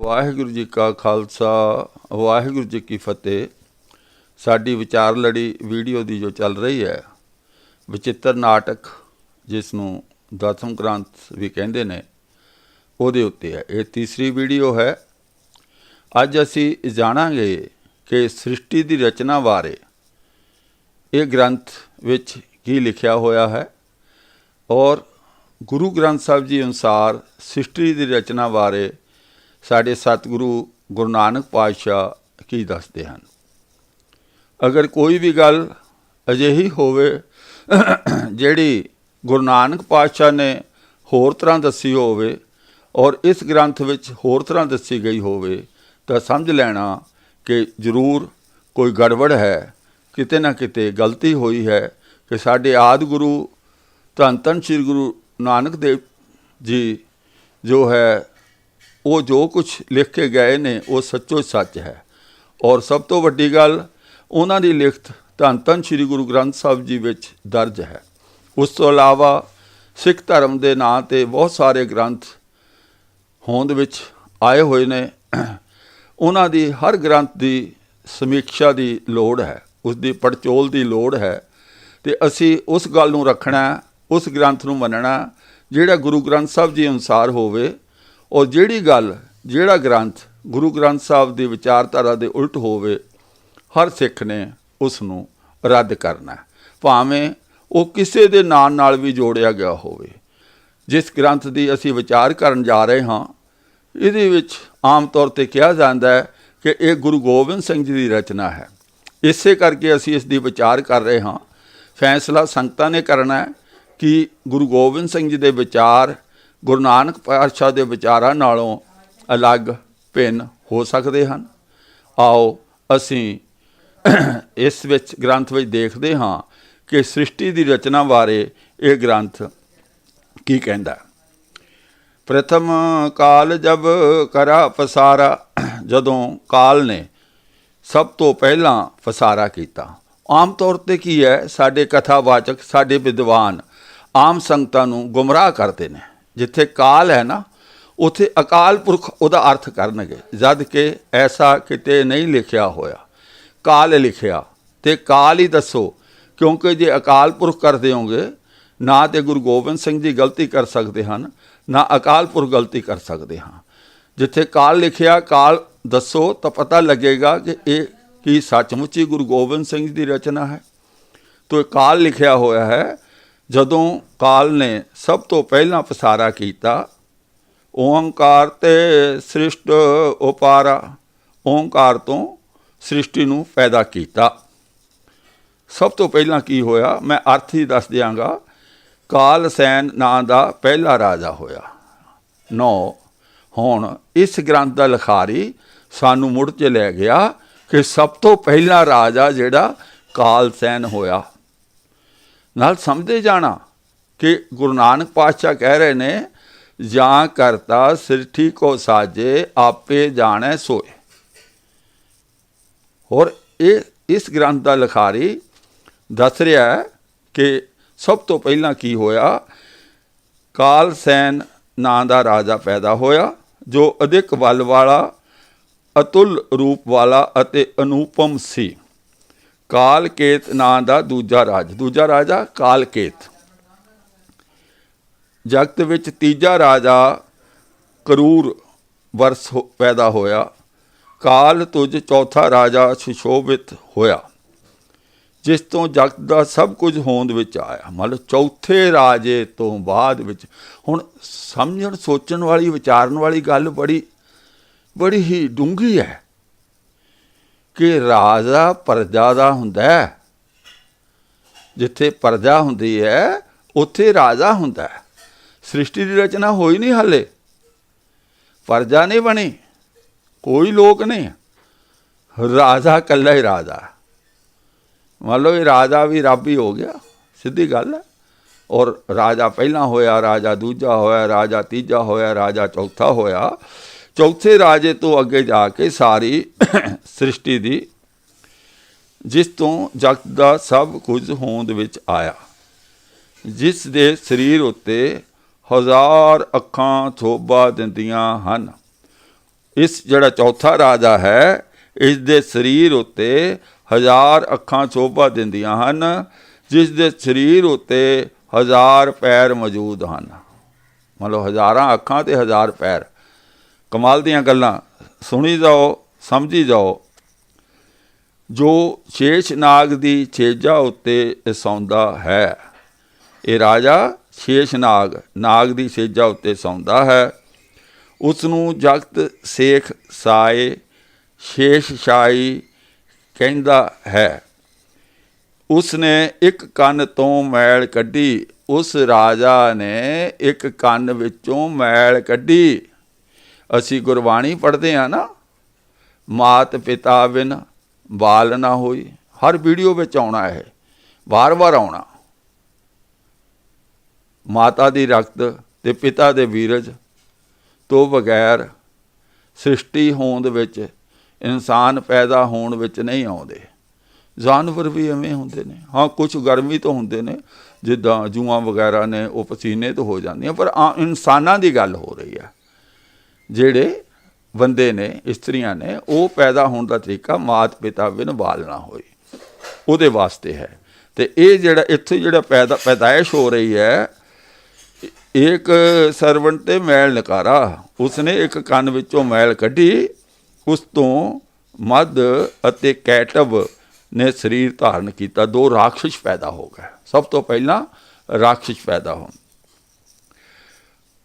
ਵਾਹਿਗੁਰੂ ਜੀ ਕਾ ਖਾਲਸਾ, ਵਾਹਿਗੁਰੂ ਜੀ ਕੀ ਫਤਿਹ। ਸਾਡੀ ਵਿਚਾਰ ਲੜੀ ਵੀਡੀਓ ਦੀ ਜੋ ਚੱਲ ਰਹੀ ਹੈ, ਵਿਚਿੱਤਰ ਨਾਟਕ, ਜਿਸ ਨੂੰ ਦਸਮ ਗ੍ਰੰਥ ਵੀ ਕਹਿੰਦੇ ਨੇ, ਉਹਦੇ ਉੱਤੇ ਹੈ। ਇਹ ਤੀਸਰੀ ਵੀਡੀਓ ਹੈ। ਅੱਜ ਅਸੀਂ ਜਾਣਾਂਗੇ ਕਿ ਸ੍ਰਿਸ਼ਟੀ ਦੀ ਰਚਨਾ ਬਾਰੇ ਇਹ ਗ੍ਰੰਥ ਵਿੱਚ ਕੀ ਲਿਖਿਆ ਹੋਇਆ ਹੈ ਔਰ ਗੁਰੂ ਗ੍ਰੰਥ ਸਾਹਿਬ ਜੀ ਅਨੁਸਾਰ ਸ੍ਰਿਸ਼ਟੀ ਦੀ ਰਚਨਾ ਬਾਰੇ ਸਾਡੇ ਸਤਿਗੁਰੂ ਗੁਰੂ ਨਾਨਕ ਪਾਤਸ਼ਾਹ ਕੀ ਦੱਸਦੇ ਹਨ? ਅਗਰ ਕੋਈ ਵੀ ਗੱਲ ਅਜਿਹੀ ਹੋਵੇ, ਜਿਹੜੀ ਗੁਰੂ ਨਾਨਕ ਪਾਤਸ਼ਾਹ ਨੇ ਹੋਰ ਤਰ੍ਹਾਂ ਦੱਸੀ ਹੋਵੇ ਔਰ ਇਸ ਗ੍ਰੰਥ ਵਿੱਚ ਹੋਰ ਤਰ੍ਹਾਂ ਦੱਸੀ ਗਈ ਹੋਵੇ, ਤਾਂ ਸਮਝ ਲੈਣਾ ਕਿ ਜ਼ਰੂਰ ਕੋਈ ਗੜਬੜ ਹੈ, ਕਿਤੇ ਨਾ ਕਿਤੇ ਗਲਤੀ ਹੋਈ ਹੈ ਕਿ ਸਾਡੇ ਆਦਿ ਗੁਰੂ ਧੰਨ ਧੰਨ ਸ੍ਰੀ ਗੁਰੂ ਨਾਨਕ ਦੇਵ ਜੀ ਜੋ ਹੈ ਉਹ ਜੋ ਕੁਝ ਲਿਖ ਕੇ ਗਏ ਨੇ, ਉਹ ਸੱਚੋ ਸੱਚ ਹੈ। ਔਰ ਸਭ ਤੋਂ ਵੱਡੀ ਗੱਲ, ਉਹਨਾਂ ਦੀ ਲਿਖਤ ਧੰਨ ਧੰਨ ਸ੍ਰੀ ਗੁਰੂ ਗ੍ਰੰਥ ਸਾਹਿਬ ਜੀ ਵਿੱਚ ਦਰਜ ਹੈ। ਉਸ ਤੋਂ ਇਲਾਵਾ ਸਿੱਖ ਧਰਮ ਦੇ ਨਾਂ ਤੇ ਬਹੁਤ ਸਾਰੇ ਗ੍ਰੰਥ ਹੋਂਦ ਵਿੱਚ ਆਏ ਹੋਏ ਨੇ। ਉਹਨਾਂ ਦੀ ਹਰ ਗ੍ਰੰਥ ਦੀ ਸਮੀਖਿਆ ਦੀ ਲੋੜ ਹੈ, ਉਸ ਦੀ ਪੜਚੋਲ ਦੀ ਲੋੜ ਹੈ। ਤੇ ਅਸੀਂ ਉਸ ਗੱਲ ਨੂੰ ਰੱਖਣਾ, ਉਸ ਗ੍ਰੰਥ ਨੂੰ ਮੰਨਣਾ, ਜਿਹੜਾ ਗੁਰੂ ਗ੍ਰੰਥ ਸਾਹਿਬ ਜੀ ਅਨੁਸਾਰ ਹੋਵੇ ਔਰ ਜਿਹੜੀ ਗੱਲ, ਜਿਹੜਾ ਗ੍ਰੰਥ, ਗੁਰੂ ਗ੍ਰੰਥ ਸਾਹਿਬ ਦੀ ਵਿਚਾਰਧਾਰਾ ਦੇ ਉਲਟ ਹੋਵੇ, ਹਰ ਸਿੱਖ ਨੇ ਉਸ ਨੂੰ ਰੱਦ ਕਰਨਾ ਭਾਵੇਂ ਉਹ ਕਿਸੇ ਦੇ ਨਾਂ ਨਾਲ ਵੀ ਜੋੜਿਆ ਗਿਆ ਹੋਵੇ। ਜਿਸ ਗ੍ਰੰਥ ਦੀ ਅਸੀਂ ਵਿਚਾਰ ਕਰਨ ਜਾ ਰਹੇ ਹਾਂ, ਇਹਦੇ ਵਿੱਚ ਆਮ ਤੌਰ ਤੇ ਕਿਹਾ ਜਾਂਦਾ ਹੈ ਕਿ ਇਹ ਗੁਰੂ ਗੋਬਿੰਦ ਸਿੰਘ ਜੀ ਦੀ ਰਚਨਾ ਹੈ। ਇਸੇ ਕਰਕੇ ਅਸੀਂ ਇਸ ਦੀ ਵਿਚਾਰ ਕਰ ਰਹੇ ਹਾਂ। ਫੈਸਲਾ ਸੰਗਤਾਂ ਨੇ ਕਰਨਾ ਹੈ ਕਿ ਗੁਰੂ ਗੋਬਿੰਦ ਸਿੰਘ ਜੀ ਦੇ ਵਿਚਾਰ ਗੁਰੂ ਨਾਨਕ ਪਾਤਸ਼ਾਹ ਦੇ ਵਿਚਾਰਾਂ ਨਾਲੋਂ ਅਲੱਗ ਭਿੰਨ ਹੋ ਸਕਦੇ ਹਨ। ਆਓ ਅਸੀਂ ਇਸ ਵਿੱਚ ਗ੍ਰੰਥ ਵਿੱਚ ਦੇਖਦੇ ਹਾਂ ਕਿ ਸ੍ਰਿਸ਼ਟੀ ਦੀ ਰਚਨਾ ਬਾਰੇ ਇਹ ਗ੍ਰੰਥ ਕੀ ਕਹਿੰਦਾ ਪ੍ਰਥਮ ਕਾਲ ਜਬ ਕਰਾ ਫਸਾਰਾ ਜਦੋਂ ਕਾਲ ਨੇ ਸਭ ਤੋਂ ਪਹਿਲਾਂ ਫਸਾਰਾ ਕੀਤਾ। ਆਮ ਤੌਰ ਤੇ ਕੀ ਹੈ? ਸਾਡੇ ਕਥਾਵਾਚਕ, ਸਾਡੇ ਵਿਦਵਾਨ ਆਮ ਸੰਗਤਾਂ ਨੂੰ ਗੁੰਮਰਾਹ ਕਰਦੇ ਨੇ। ਜਿੱਥੇ ਕਾਲ ਹੈ ਨਾ, ਉਥੇ ਅਕਾਲ ਪੁਰਖ ਉਹਦਾ ਅਰਥ ਕਰਨਗੇ। ਜਦ ਕਿ ਐਸਾ ਕਿਤੇ ਨਹੀਂ ਲਿਖਿਆ ਹੋਇਆ। ਕਾਲ ਲਿਖਿਆ। ਤੇ ਕਾਲ ਹੀ ਦੱਸੋ, ਕਿਉਂਕਿ ਜੇ ਅਕਾਲ ਪੁਰਖ ਕਰਦੇ ਹੋਗੇ ਨਾ ਤੇ ਗੁਰੂ ਗੋਬਿੰਦ ਸਿੰਘ ਜੀ ਗਲਤੀ ਕਰ ਸਕਦੇ ਹਨ, ਨਾ ਅਕਾਲ ਪੁਰਖ ਗਲਤੀ ਕਰ ਸਕਦੇ ਹਾਂ। ਜਿੱਥੇ ਕਾਲ ਲਿਖਿਆ, ਕਾਲ ਦੱਸੋ, ਤਾਂ ਪਤਾ ਲੱਗੇਗਾ ਕਿ ਇਹ ਕੀ ਸੱਚਮੁੱਚ ਹੀ ਗੁਰੂ ਗੋਬਿੰਦ ਸਿੰਘ ਜੀ ਦੀ ਰਚਨਾ ਹੈ। ਤੋ ਇਹ ਕਾਲ ਲਿਖਿਆ ਹੋਇਆ ਹੈ ਜਦੋਂ ਕਾਲ ਨੇ ਸਭ ਤੋਂ ਪਹਿਲਾਂ ਪਸਾਰਾ ਕੀਤਾ, ਓੰਕਾਰ ਤੇ ਸ੍ਰਿਸ਼ਟ ਉਪਾਰਾ, ਓੰਕਾਰ ਤੋਂ ਸ੍ਰਿਸ਼ਟੀ ਨੂੰ ਪੈਦਾ ਕੀਤਾ। ਸਭ ਤੋਂ ਪਹਿਲਾਂ ਕੀ ਹੋਇਆ? ਮੈਂ ਅਰਥ ਹੀ ਦੱਸ ਦਿਆਂਗਾ। ਕਾਲ ਸੈਨ ਨਾਂ ਦਾ ਪਹਿਲਾ ਰਾਜਾ ਹੋਇਆ। ਨੌ, ਹੁਣ ਇਸ ਗ੍ਰੰਥ ਦਾ ਲਿਖਾਰੀ ਸਾਨੂੰ ਮੁੜ ਚ ਲੈ ਗਿਆ ਕਿ ਸਭ ਤੋਂ ਪਹਿਲਾ ਰਾਜਾ ਜਿਹੜਾ ਕਾਲ ਸੈਨ ਹੋਇਆ। ਨਾਲ ਸਮਝਦੇ ਜਾਣਾ ਕਿ ਗੁਰੂ ਨਾਨਕ ਪਾਤਸ਼ਾਹ ਕਹਿ ਰਹੇ ਨੇ, ਜਾਂ ਕਰਤਾ ਸਿਰਠੀ ਕੋ ਸਾਜੇ, ਆਪੇ ਜਾਣੈ ਸੋਏ। ਹੋਰ ਇਹ ਇਸ ਗ੍ਰੰਥ ਦਾ ਲਿਖਾਰੀ ਦੱਸ ਰਿਹਾ ਹੈ ਕਿ ਸਭ ਤੋਂ ਪਹਿਲਾਂ ਕੀ ਹੋਇਆ? ਕਾਲ ਸੈਨ ਨਾਂ ਦਾ ਰਾਜਾ ਪੈਦਾ ਹੋਇਆ, ਜੋ ਅਧਿਕ ਵੱਲ ਵਾਲਾ, ਅਤੁਲ ਰੂਪ ਵਾਲਾ ਅਤੇ ਅਨੂਪਮ ਸੀ। ਕਾਲਕੇਤ ਨਾਂ ਦਾ ਦੂਜਾ ਰਾਜ, ਦੂਜਾ ਰਾਜਾ ਕਾਲਕੇਤ। ਜਗਤ ਵਿੱਚ ਤੀਜਾ ਰਾਜਾ ਕਰੂਰ ਵਰਸ ਹੋ- ਪੈਦਾ ਹੋਇਆ। ਕਾਲ ਤੁਜ ਚੌਥਾ ਰਾਜਾ ਸੁਸ਼ੋਭਿਤ ਹੋਇਆ, ਜਿਸ ਤੋਂ ਜਗਤ ਦਾ ਸਭ ਕੁਝ ਹੋਂਦ ਵਿੱਚ ਆਇਆ। ਮਤਲਬ ਚੌਥੇ ਰਾਜੇ ਤੋਂ ਬਾਅਦ ਵਿੱਚ, ਹੁਣ ਸਮਝਣ, ਸੋਚਣ ਵਾਲੀ, ਵਿਚਾਰਨ ਵਾਲੀ ਗੱਲ ਬੜੀ ਬੜੀ ਹੀ ਡੂੰਘੀ ਹੈ। ਕਿ ਰਾਜਾ ਪਰਜਾ ਦਾ ਹੁੰਦਾ ਹੈ। ਜਿੱਥੇ ਪਰਜਾ ਹੁੰਦੀ ਹੈ, ਉੱਥੇ ਰਾਜਾ ਹੁੰਦਾ ਹੈ। ਸ੍ਰਿਸ਼ਟੀ ਦੀ ਰਚਨਾ ਹੋਈ ਨਹੀਂ ਹਾਲੇ। ਪਰਜਾ ਨਹੀਂ ਬਣੀ, ਕੋਈ ਲੋਕ ਨਹੀਂ ਰਾਜਾ ਕੱਲਾ ਹੀ ਰਾਜਾ ਮੰਨ ਲਓ ਇਹ ਰਾਜਾ ਵੀ ਰੱਬ ਹੀ ਹੋ ਗਿਆ, ਸਿੱਧੀ ਗੱਲ ਹੈ। ਔਰ ਰਾਜਾ ਪਹਿਲਾਂ ਹੋਇਆ, ਰਾਜਾ ਦੂਜਾ ਹੋਇਆ, ਰਾਜਾ ਤੀਜਾ ਹੋਇਆ, ਰਾਜਾ ਚੌਥਾ ਹੋਇਆ। ਚੌਥੇ ਰਾਜੇ ਤੋਂ ਅੱਗੇ ਜਾ ਕੇ ਸਾਰੀ ਸ੍ਰਿਸ਼ਟੀ ਦੀ, ਜਿਸ ਤੋਂ ਜਗਤ ਦਾ ਸਭ ਕੁਝ ਹੋਂਦ ਵਿੱਚ ਆਇਆ। ਜਿਸ ਦੇ ਸਰੀਰ ਉੱਤੇ ਹਜ਼ਾਰ ਅੱਖਾਂ ਥੋਬਾ ਦਿੰਦੀਆਂ ਹਨ। ਇਸ ਜਿਹੜਾ ਚੌਥਾ ਰਾਜਾ ਹੈ, ਇਸ ਦੇ ਸਰੀਰ ਉੱਤੇ ਹਜ਼ਾਰ ਅੱਖਾਂ ਸ਼ੋਭਾ ਦਿੰਦੀਆਂ ਹਨ। ਜਿਸ ਦੇ ਸਰੀਰ ਉੱਤੇ ਹਜ਼ਾਰ ਪੈਰ ਮੌਜੂਦ ਹਨ। ਮਤਲਬ ਹਜ਼ਾਰਾਂ ਅੱਖਾਂ ਤੇ ਹਜ਼ਾਰ ਪੈਰ। ਕਮਾਲ ਦੀਆਂ ਗੱਲਾਂ। ਸੁਣੀ ਜਾਓ, ਸਮਝੀ ਜਾਓ। ਜੋ ਸ਼ੇਸ਼ ਨਾਗ ਦੀ ਛੇਜਾ ਉੱਤੇ ਸੌਂਦਾ ਹੈ। ਇਹ ਰਾਜਾ ਸ਼ੇਸ਼ ਨਾਗ ਨਾਗ ਦੀ ਛੇਜਾ ਉੱਤੇ ਸੌਂਦਾ ਹੈ। ਉਸ ਨੂੰ ਜਗਤ ਸੇਖ ਸਾਏ ਸ਼ੇਸ਼ ਸ਼ਾਈ ਕਹਿੰਦਾ ਹੈ। ਉਸ ਨੇ ਇੱਕ ਕੰਨ ਤੋਂ ਮੈਲ ਕੱਢੀ। ਉਸ ਰਾਜਾ ਨੇ ਇੱਕ ਕੰਨ ਵਿੱਚੋਂ ਮੈਲ ਕੱਢੀ। ਅਸੀਂ ਗੁਰਬਾਣੀ ਪੜ੍ਹਦੇ ਆ ਨਾ, ਮਾਤ ਪਿਤਾ ਬਿਨ ਵਾਲ ਨਾ ਹੋਈ, ਹਰ ਵੀਡੀਓ ਵਿੱਚ ਆਉਣਾ ਇਹ ਵਾਰ-ਵਾਰ ਆਉਣਾ। ਮਾਤਾ ਦੀ ਰਕਤ ਤੇ ਪਿਤਾ ਦੇ ਵੀਰਜ ਤੋਂ ਬਗੈਰ ਸ੍ਰਿਸ਼ਟੀ ਹੋਂਦ ਵਿੱਚ, ਇਨਸਾਨ ਪੈਦਾ ਹੋਣ ਵਿੱਚ ਨਹੀਂ ਆਉਂਦੇ। ਜਾਨਵਰ ਵੀ ਐਵੇਂ ਹੁੰਦੇ ਨੇ। ਹਾਂ ਕੁਝ ਗਰਮੀ ਤੋਂ ਹੁੰਦੇ ਨੇ, ਜਿੱਦਾਂ ਜੂਆਂ ਵਗੈਰਾ ਨੇ, ਉਹ ਪਸੀਨੇ ਤੋਂ ਹੋ ਜਾਂਦੀਆਂ, ਪਰ ਆ- ਇਨਸਾਨਾਂ ਦੀ ਗੱਲ ਹੋ ਰਹੀ ਹੈ ਜਿਹੜੇ ਬੰਦੇ ਨੇ, ਇਸਤਰੀਆਂ ਨੇ, ਉਹ ਪੈਦਾ ਹੋਣ ਦਾ ਤਰੀਕਾ ਮਾਤ ਪਿਤਾ ਬਿਨ ਬਾਲ ਨਾ ਹੋਈ ਉਹਦੇ ਵਾਸਤੇ ਹੈ। ਤੇ ਇਹ ਜਿਹੜਾ, ਇੱਥੇ ਜਿਹੜਾ ਪੈਦਾ, ਪੈਦਾਇਸ਼ ਹੋ ਰਹੀ ਹੈ, ਇੱਕ ਸਰਵੰਟ ਤੇ ਮੈਲ ਨਕਾਰਾ। ਉਸਨੇ ਇੱਕ ਕੰਨ ਵਿੱਚੋਂ ਮੈਲ ਕੱਢੀ, ਉਸ ਤੋਂ ਮਦ ਅਤੇ ਕੈਟਬ ਨੇ ਸਰੀਰ ਧਾਰਨ ਕੀਤਾ। ਦੋ ਰਾਖਸ਼ ਪੈਦਾ ਹੋ ਗਏ। ਸਭ ਤੋਂ ਪਹਿਲਾਂ ਰਾਖਸ਼ ਪੈਦਾ ਹੋਣ।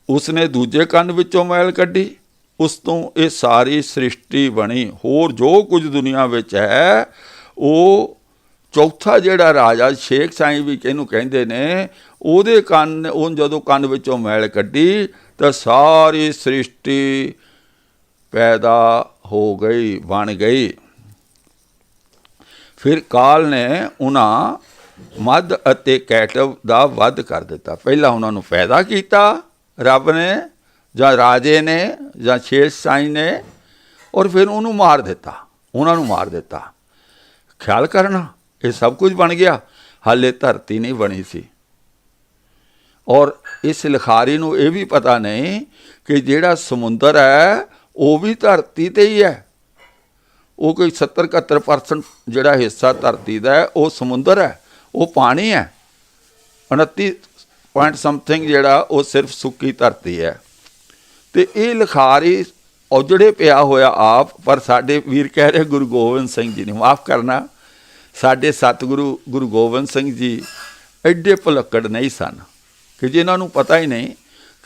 ਉਸਨੇ ਦੂਜੇ ਕੰਨ ਵਿੱਚੋਂ ਮੈਲ ਕੱਢੀ ਉਸ ਤੋਂ ਇਹ ਸਾਰੀ ਸ੍ਰਿਸ਼ਟੀ ਬਣੀ। ਹੋਰ ਜੋ ਕੁਝ ਦੁਨੀਆ ਵਿੱਚ ਹੈ, ਉਹ ਚੌਥਾ ਜਿਹੜਾ ਰਾਜਾ ਸ਼ੇਖ ਸਾਈਂ ਵੀ ਇਹਨੂੰ ਕਹਿੰਦੇ ਨੇ, ਉਹਦੇ ਕੰਨ ਉਹ ਜਦੋਂ ਕੰਨ ਵਿੱਚੋਂ ਮੈਲ ਕੱਢੀ, ਤਾਂ ਸਾਰੀ ਸ੍ਰਿਸ਼ਟੀ ਪੈਦਾ ਹੋ ਗਈ, ਬਣ ਗਈ। ਫਿਰ ਕਾਲ ਨੇ ਉਹਨਾਂ ਮਦ ਅਤੇ ਕੈਟਵ ਦਾ ਵੱਧ ਕਰ ਦਿੱਤਾ। ਪਹਿਲਾਂ ਉਹਨਾਂ ਨੂੰ ਪੈਦਾ ਕੀਤਾ ਰੱਬ ਨੇ ਜਾਂ ਰਾਜੇ ਨੇ ਜਾਂ ਸ਼ੇਰ ਸਾਈਂ ਨੇ ਔਰ ਫਿਰ ਉਹਨੂੰ ਮਾਰ ਦਿੱਤਾ, ਉਹਨਾਂ ਨੂੰ ਮਾਰ ਦਿੱਤਾ। ਖਿਆਲ ਕਰਨਾ, ਇਹ ਸਭ ਕੁਝ ਬਣ ਗਿਆ। ਹਾਲੇ ਧਰਤੀ ਨਹੀਂ ਬਣੀ ਸੀ। ਔਰ ਇਸ ਲਿਖਾਰੀ ਨੂੰ ਇਹ ਵੀ ਪਤਾ ਨਹੀਂ ਕਿ ਜਿਹੜਾ ਸਮੁੰਦਰ ਹੈ, ਉਹ ਵੀ ਧਰਤੀ ਤੇ ਹੀ ਹੈ। ਉਹ ਕੋਈ 70 71% ਜਿਹੜਾ ਹਿੱਸਾ ਧਰਤੀ ਦਾ ਹੈ, ਉਹ ਸਮੁੰਦਰ ਹੈ, ਉਹ ਪਾਣੀ ਹੈ। 29 ਪੁਆਇੰਟ ਸਮਥਿੰਗ ਜਿਹੜਾ, ਉਹ ਸਿਰਫ ਸੁੱਕੀ ਧਰਤੀ ਹੈ। ਤੇ ਇਹ ਲਿਖਾਰੀ ਔਜੜੇ ਪਿਆ ਹੋਇਆ ਆਪ, ਪਰ ਸਾਡੇ ਵੀਰ ਕਹਿ ਰਹੇ ਗੁਰੂ ਗੋਬਿੰਦ ਸਿੰਘ ਜੀ ਨੇ, ਮਾਫ ਕਰਨਾ, ਸਾਡੇ ਸਤਿਗੁਰੂ ਗੁਰੂ ਗੋਬਿੰਦ ਸਿੰਘ ਜੀ ਐਡੇ ਭੁਲੱਕੜ ਨਹੀਂ ਸਨ ਕਿ ਜਿਨ੍ਹਾਂ ਨੂੰ ਪਤਾ ਹੀ ਨਹੀਂ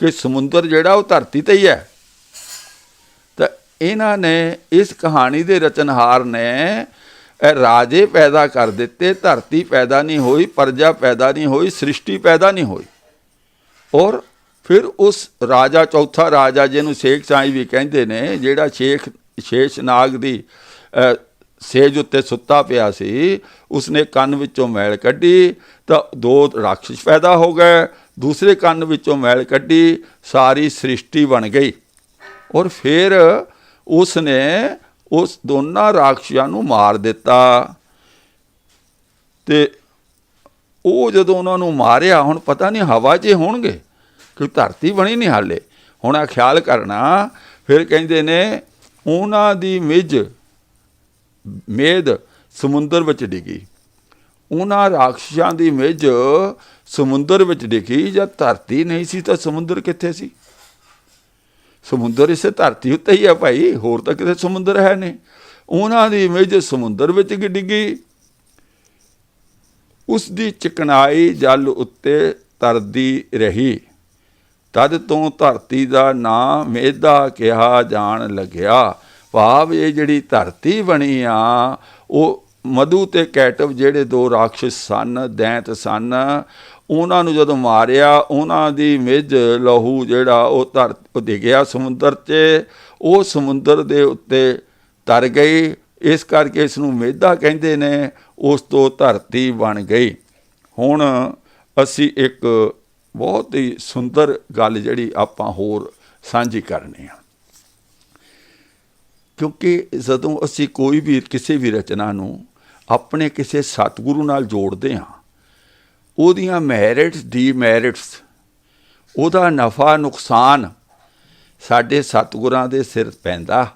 ਕਿ ਸਮੁੰਦਰ ਜਿਹੜਾ ਉਹ ਧਰਤੀ ਤੇ ਹੀ ਹੈ। ਤਾਂ ਇਹਨਾਂ ਨੇ ਇਸ ਕਹਾਣੀ ਦੇ ਰਚਨਹਾਰ ਨੇ ਰਾਜੇ ਪੈਦਾ ਕਰ ਦਿੱਤੇ, ਧਰਤੀ ਪੈਦਾ ਨਹੀਂ ਹੋਈ, ਪਰਜਾ ਪੈਦਾ ਨਹੀਂ ਹੋਈ, ਸ੍ਰਿਸ਼ਟੀ ਪੈਦਾ ਨਹੀਂ ਹੋਈ। ਔਰ ਫਿਰ ਉਸ ਰਾਜਾ, ਚੌਥਾ ਰਾਜਾ ਜਿਹਨੂੰ ਸ਼ੇਖ ਸਾਈ ਵੀ ਕਹਿੰਦੇ ਨੇ, ਜਿਹੜਾ ਸ਼ੇਖ, ਸ਼ੇਸ਼ ਨਾਗ ਦੀ ਸੇਜ ਉੱਤੇ ਸੁੱਤਾ ਪਿਆ ਸੀ, ਉਸਨੇ ਕੰਨ ਵਿੱਚੋਂ ਮੈਲ ਕੱਢੀ, ਤਾਂ ਦੋ ਰਾਖਸ਼ ਪੈਦਾ ਹੋ ਗਏ। ਦੂਸਰੇ ਕੰਨ ਵਿੱਚੋਂ ਮੈਲ ਕੱਢੀ, ਸਾਰੀ ਸ੍ਰਿਸ਼ਟੀ ਬਣ ਗਈ। ਔਰ ਫਿਰ ਉਸਨੇ ਉਸ ਦੋਨਾਂ ਰਾਖਸ਼ਾਂ ਨੂੰ ਮਾਰ ਦਿੱਤਾ। ਤੇ ਉਹ ਜਦੋਂ ਉਹਨਾਂ ਨੂੰ ਮਾਰਿਆ, ਹੁਣ ਪਤਾ ਨਹੀਂ ਹਵਾ 'ਚ ਹੋਣਗੇ। ਕਿ ਧਰਤੀ ਬਣੀ ਨਹੀਂ ਹਾਲੇ। ਹੁਣ ਆ ਖਿਆਲ ਕਰਨਾ, ਫਿਰ ਕਹਿੰਦੇ ਨੇ, ਉਹਨਾਂ ਦੀ ਮਿਜ, ਮੇਦ ਸਮੁੰਦਰ ਵਿੱਚ ਡਿੱਗੀ। ਉਹਨਾਂ ਰਾਖਸ਼ਾਂ ਦੀ ਮਿਜ਼ ਸਮੁੰਦਰ ਵਿੱਚ ਡਿੱਗੀ, ਜਦ ਧਰਤੀ ਨਹੀਂ ਸੀ ਤਾਂ ਸਮੁੰਦਰ ਕਿੱਥੇ ਸੀ? ਸਮੁੰਦਰ ਇਸੇ ਧਰਤੀ ਉੱਤੇ ਹੀ ਹੈ ਭਾਈ, ਹੋਰ ਤਾਂ ਕਿਤੇ ਸਮੁੰਦਰ ਹੈ ਨਹੀਂ। ਉਹਨਾਂ ਦੀ ਮਿੱਝ ਸਮੁੰਦਰ ਵਿੱਚ ਡਿੱਗੀ? ਉਸ ਦੀ ਚਿਕਨਾਈ ਜਲ ਉੱਤੇ ਤਰਦੀ ਰਹੀ। ਤਦ ਤੋਂ ਧਰਤੀ ਦਾ ਨਾਂ ਮੇਧਾ ਕਿਹਾ ਜਾਣ ਲੱਗਿਆ। ਭਾਵ ਇਹ ਜਿਹੜੀ ਧਰਤੀ ਬਣੀ ਆ, ਉਹ ਮਧੂ ਤੇ ਕੈਟਵ ਜਿਹੜੇ ਦੋ ਰਾਖਸ਼ ਸਨ, ਦੈਂਤ ਸਨ, ਉਹਨਾਂ ਨੂੰ ਜਦੋਂ ਮਾਰਿਆ, ਉਹਨਾਂ ਦੀ ਮਿੱਝ ਲਹੂ ਜਿਹੜਾ ਉਹ ਧਰ, ਉਹ ਡਿੱਗਿਆ ਸਮੁੰਦਰ 'ਚ, ਉਹ ਸਮੁੰਦਰ ਦੇ ਉੱਤੇ ਤਰ ਗਈ। ਇਸ ਕਰਕੇ ਇਸ ਨੂੰ ਮੇਧਾ ਕਹਿੰਦੇ ਨੇ, ਉਸ ਤੋਂ ਧਰਤੀ ਬਣ ਗਈ। ਹੁਣ ਅਸੀਂ ਇੱਕ ਬਹੁਤ ਹੀ ਸੁੰਦਰ ਗੱਲ ਜਿਹੜੀ ਆਪਾਂ ਹੋਰ ਸਾਂਝੀ ਕਰਨੀ ਆ। ਕਿਉਂਕਿ ਜਦੋਂ ਅਸੀਂ ਕੋਈ ਵੀ, ਕਿਸੇ ਵੀ ਰਚਨਾ ਨੂੰ ਆਪਣੇ ਕਿਸੇ ਸਤਿਗੁਰੂ ਨਾਲ ਜੋੜਦੇ ਹਾਂ, ਉਹਦੀਆਂ ਮੈਰਿਟਸ ਡੀਮੈਰਿਟਸ ਉਹਦਾ ਨਫਾ, ਨੁਕਸਾਨ ਸਾਡੇ ਸਤਿਗੁਰਾਂ ਦੇ ਸਿਰ ਪੈਂਦਾ।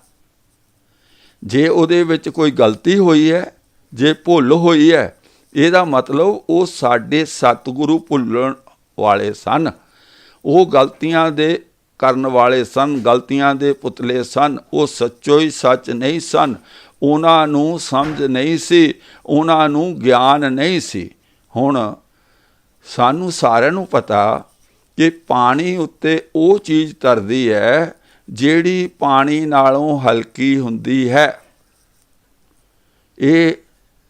ਜੇ ਉਹਦੇ ਵਿੱਚ ਕੋਈ ਗਲਤੀ ਹੋਈ ਹੈ, ਜੇ ਭੁੱਲ ਹੋਈ ਹੈ, ਇਹਦਾ ਮਤਲਬ ਉਹ ਸਾਡੇ ਸਤਿਗੁਰੂ ਭੁੱਲਣ ਵਾਲੇ ਸਨ। ਉਹ ਗਲਤੀਆਂ ਦੇ ਕਰਨ ਵਾਲੇ ਸਨ, ਗਲਤੀਆਂ ਦੇ ਪੁਤਲੇ ਸਨ। ਉਹ ਸੱਚੋ ਹੀ ਸੱਚ ਨਹੀਂ ਸਨ। ਉਹਨਾਂ ਨੂੰ ਸਮਝ ਨਹੀਂ ਸੀ, ਉਹਨਾਂ ਨੂੰ ਗਿਆਨ ਨਹੀਂ ਸੀ। ਹੁਣ ਸਾਨੂੰ ਸਾਰਿਆਂ ਨੂੰ ਪਤਾ ਕਿ ਪਾਣੀ ਉੱਤੇ ਉਹ ਚੀਜ਼ ਤਰਦੀ ਹੈ, ਜਿਹੜੀ ਪਾਣੀ ਨਾਲੋਂ ਹਲਕੀ ਹੁੰਦੀ ਹੈ। ਇਹ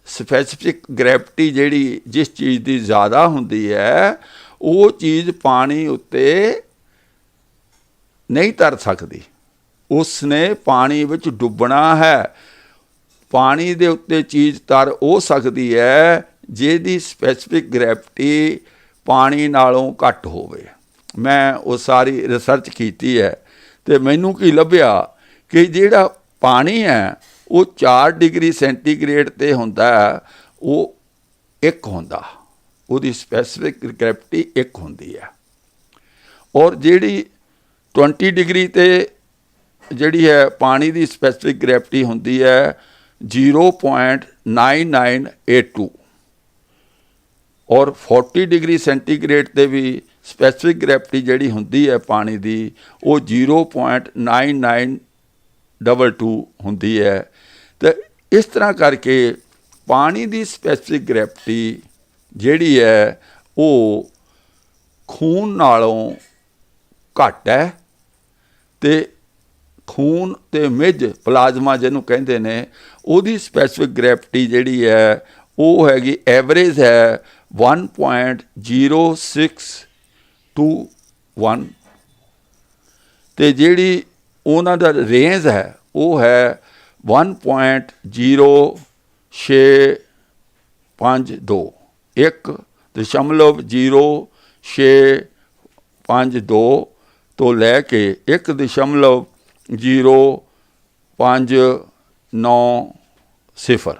ਸਪੈਸਿਫਿਕ ਗ੍ਰੈਵਿਟੀ ਜਿਹੜੀ ਜਿਸ ਚੀਜ਼ ਦੀ ਜ਼ਿਆਦਾ ਹੁੰਦੀ ਹੈ ਉਹ ਚੀਜ਼ ਪਾਣੀ ਉੱਤੇ ਨਹੀਂ ਤਰ ਸਕਦੀ। ਉਸ ਨੇ ਪਾਣੀ ਵਿੱਚ ਡੁੱਬਣਾ ਹੈ। ਪਾਣੀ ਦੇ ਉੱਤੇ ਚੀਜ਼ ਤਰ ਹੋ ਸਕਦੀ ਹੈ, ਜਿਹਦੀ ਸਪੈਸਿਫਿਕ ਗ੍ਰੈਵਿਟੀ ਪਾਣੀ ਨਾਲੋਂ ਘੱਟ ਹੋਵੇ। ਮੈਂ ਉਹ ਸਾਰੀ ਰਿਸਰਚ ਕੀਤੀ ਹੈ ਤੇ ਮੈਨੂੰ ਕੀ ਲੱਭਿਆ ਕਿ ਜਿਹੜਾ ਪਾਣੀ ਹੈ, ਉਹ 4 ਡਿਗਰੀ ਸੈਂਟੀਗ੍ਰੇਡ ਤੇ ਹੁੰਦਾ ਉਹ ਇੱਕ ਹੁੰਦਾ। ਉਹਦੀ ਸਪੈਸਿਫਿਕ ਗ੍ਰੈਵਿਟੀ ਇੱਕ ਹੁੰਦੀ ਹੈ। ਔਰ ਜਿਹੜੀ 20 ਡਿਗਰੀ ਤੇ ਜਿਹੜੀ ਹੈ ਪਾਣੀ ਦੀ ਸਪੈਸਿਫਿਕ ਗ੍ਰੈਵਿਟੀ ਹੁੰਦੀ ਹੈ 0.9982 ਔਰ 40 ਡਿਗਰੀ ਸੈਂਟੀਗ੍ਰੇਡ ਤੇ ਵੀ ਸਪੈਸਿਫਿਕ ਗ੍ਰੈਵਿਟੀ ਜਿਹੜੀ ਹੁੰਦੀ ਹੈ ਪਾਣੀ ਦੀ, ਉਹ 0.9922 ਹੁੰਦੀ ਹੈ। ਤੇ ਇਸ ਤਰ੍ਹਾਂ ਕਰਕੇ ਪਾਣੀ ਦੀ ਸਪੈਸਿਫਿਕ ਗ੍ਰੈਵਿਟੀ ਜਿਹੜੀ ਹੈ, ਉਹ ਖੂਨ ਨਾਲੋਂ ਘੱਟ ਹੈ ਤੇ ਖੂਨ ਤੇ ਮਿੱਝ ਪਲਾਜ਼ਮਾ ਜਿਹਨੂੰ ਕਹਿੰਦੇ ਨੇ, ਉਹਦੀ ਸਪੈਸਿਫਿਕ ਗ੍ਰੈਵਿਟੀ ਜਿਹੜੀ ਹੈ, ਉਹ ਹੈਗੀ ਐਵਰੇਜ ਹੈ 1.0621 ਤੇ ਜਿਹੜੀ ਉਹਨਾਂ ਦਾ ਰੇਂਜ ਹੈ, ਉਹ ਹੈ 1.0652 ਇੱਕ ਦਸ਼ਮਲਵ 0652 ਤੋਂ ਲੈ ਕੇ 1.0590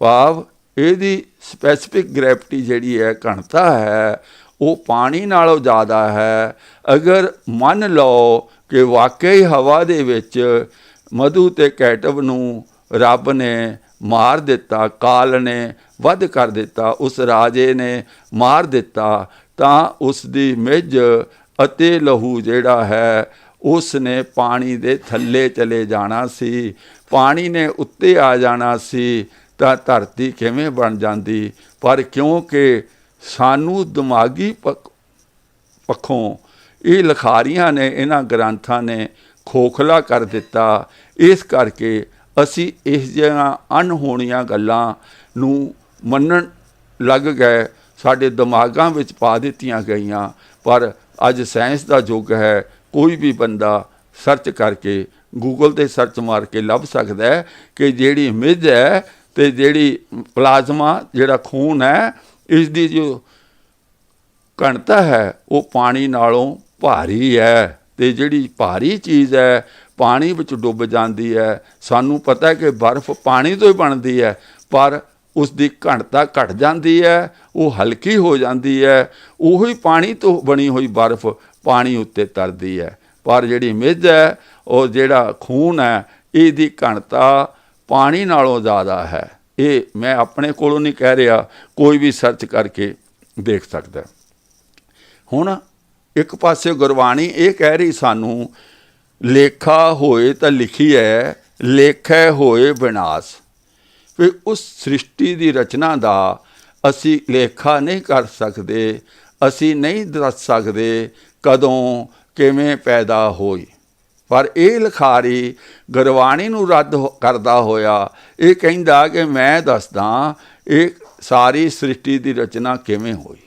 ਭਾਵ ਇਹਦੀ ਸਪੈਸਿਫਿਕ ਗ੍ਰੈਵਿਟੀ ਜਿਹੜੀ ਹੈ ਘਣਤਾ ਹੈ, ਉਹ ਪਾਣੀ ਨਾਲੋਂ ਜ਼ਿਆਦਾ ਹੈ। ਅਗਰ ਮੰਨ ਲਓ ਕਿ ਵਾਕਈ ਹਵਾ ਦੇ ਵਿੱਚ ਮਧੂ ਤੇ ਕੈਟਵ ਨੂੰ ਰੱਬ ਨੇ ਮਾਰ ਦਿੱਤਾ, ਕਾਲ ਨੇ ਵੱਧ ਕਰ ਦਿੱਤਾ, ਉਸ ਰਾਜੇ ਨੇ ਮਾਰ ਦਿੱਤਾ, ਤਾਂ ਉਸ ਦੀ ਮਿੱਝ ਅਤੇ ਲਹੂ ਜਿਹੜਾ ਹੈ, ਉਸ ਨੇ ਪਾਣੀ ਦੇ ਥੱਲੇ ਚਲੇ ਜਾਣਾ ਸੀ। ਪਾਣੀ ਨੇ ਉੱਤੇ ਆ ਜਾਣਾ ਸੀ, ਤਾਂ ਧਰਤੀ ਕਿਵੇਂ ਬਣ ਜਾਂਦੀ? ਪਰ ਕਿਉਂਕਿ ਸਾਨੂੰ ਦਿਮਾਗੀ ਪੱਖੋਂ ਇਹ ਲਖਾਰੀਆਂ ਨੇ, ਇਹਨਾਂ ਗ੍ਰੰਥਾਂ ਨੇ ਖੋਖਲਾ ਕਰ ਦਿੱਤਾ, ਇਸ ਕਰਕੇ ਅਸੀਂ ਇਸ ਜਿਹੀਆਂ ਅਣਹੋਣੀਆਂ ਗੱਲਾਂ ਨੂੰ ਮੰਨਣ ਲੱਗ ਗਏ। ਸਾਡੇ ਦਿਮਾਗਾਂ ਵਿੱਚ ਪਾ ਦਿੱਤੀਆਂ ਗਈਆਂ। ਪਰ ਅੱਜ ਸਾਇੰਸ ਦਾ ਯੁੱਗ ਹੈ। ਕੋਈ ਵੀ ਬੰਦਾ ਸਰਚ ਕਰਕੇ ਗੂਗਲ ਤੇ ਸਰਚ ਮਾਰ ਕੇ ਲੱਭ ਸਕਦਾ ਹੈ ਕਿ ਜਿਹੜੀ ਮਿੱਝ ਹੈ ਤੇ ਜਿਹੜੀ ਪਲਾਜ਼ਮਾ, ਜਿਹੜਾ ਖੂਨ ਹੈ ਇਸ ਦੀ ਜੋ ਘਣਤਾ ਹੈ, ਉਹ ਪਾਣੀ ਨਾਲੋਂ ਭਾਰੀ ਹੈ ਤੇ ਜਿਹੜੀ ਭਾਰੀ ਚੀਜ਼ ਹੈ ਪਾਣੀ ਵਿੱਚ ਡੁੱਬ ਜਾਂਦੀ ਹੈ। ਸਾਨੂੰ ਪਤਾ ਹੈ ਕਿ ਬਰਫ਼ ਪਾਣੀ ਤੋਂ ਹੀ ਬਣਦੀ ਹੈ, ਪਰ ਉਸ ਦੀ ਘਣਤਾ ਘਟ ਜਾਂਦੀ ਹੈ, ਉਹ ਹਲਕੀ ਹੋ ਜਾਂਦੀ ਹੈ। ਉਹੀ ਪਾਣੀ ਤੋਂ ਬਣੀ ਹੋਈ ਬਰਫ਼ ਪਾਣੀ ਉੱਤੇ ਤਰਦੀ ਹੈ। ਪਰ ਜਿਹੜੀ ਮਿੱਝ ਹੈ, ਉਹ ਜਿਹੜਾ ਖੂਨ ਹੈ, ਇਹਦੀ ਘਣਤਾ ਪਾਣੀ ਨਾਲੋਂ ਜ਼ਿਆਦਾ ਹੈ। ਇਹ ਮੈਂ ਆਪਣੇ ਕੋਲੋਂ ਨਹੀਂ ਕਹਿ ਰਿਹਾ, ਕੋਈ ਵੀ ਸਰਚ ਕਰਕੇ ਦੇਖ ਸਕਦਾ ਹੁਣ ਇੱਕ ਪਾਸੇ ਗੁਰਬਾਣੀ ਇਹ ਕਹਿ ਰਹੀ ਸਾਨੂੰ ਲੇਖਾ ਹੋਏ ਤਾਂ ਲਿਖੀ ਹੈ ਲੇਖੈ ਹੋਏ ਵਿਨਾਸ਼। ਵੀ ਉਸ ਸ੍ਰਿਸ਼ਟੀ ਦੀ ਰਚਨਾ ਦਾ ਅਸੀਂ ਲੇਖਾ ਨਹੀਂ ਕਰ ਸਕਦੇ, ਅਸੀਂ ਨਹੀਂ ਦੱਸ ਸਕਦੇ ਕਦੋਂ ਕਿਵੇਂ ਪੈਦਾ ਹੋਈ। ਪਰ ਇਹ ਲਿਖਾਰੀ ਗੁਰਬਾਣੀ ਨੂੰ ਰੱਦ ਹੋ- ਕਰਦਾ ਹੋਇਆ, ਇਹ ਕਹਿੰਦਾ ਕਿ ਮੈਂ ਦੱਸਦਾ ਇਹ ਸਾਰੀ ਸ੍ਰਿਸ਼ਟੀ ਦੀ ਰਚਨਾ ਕਿਵੇਂ ਹੋਈ।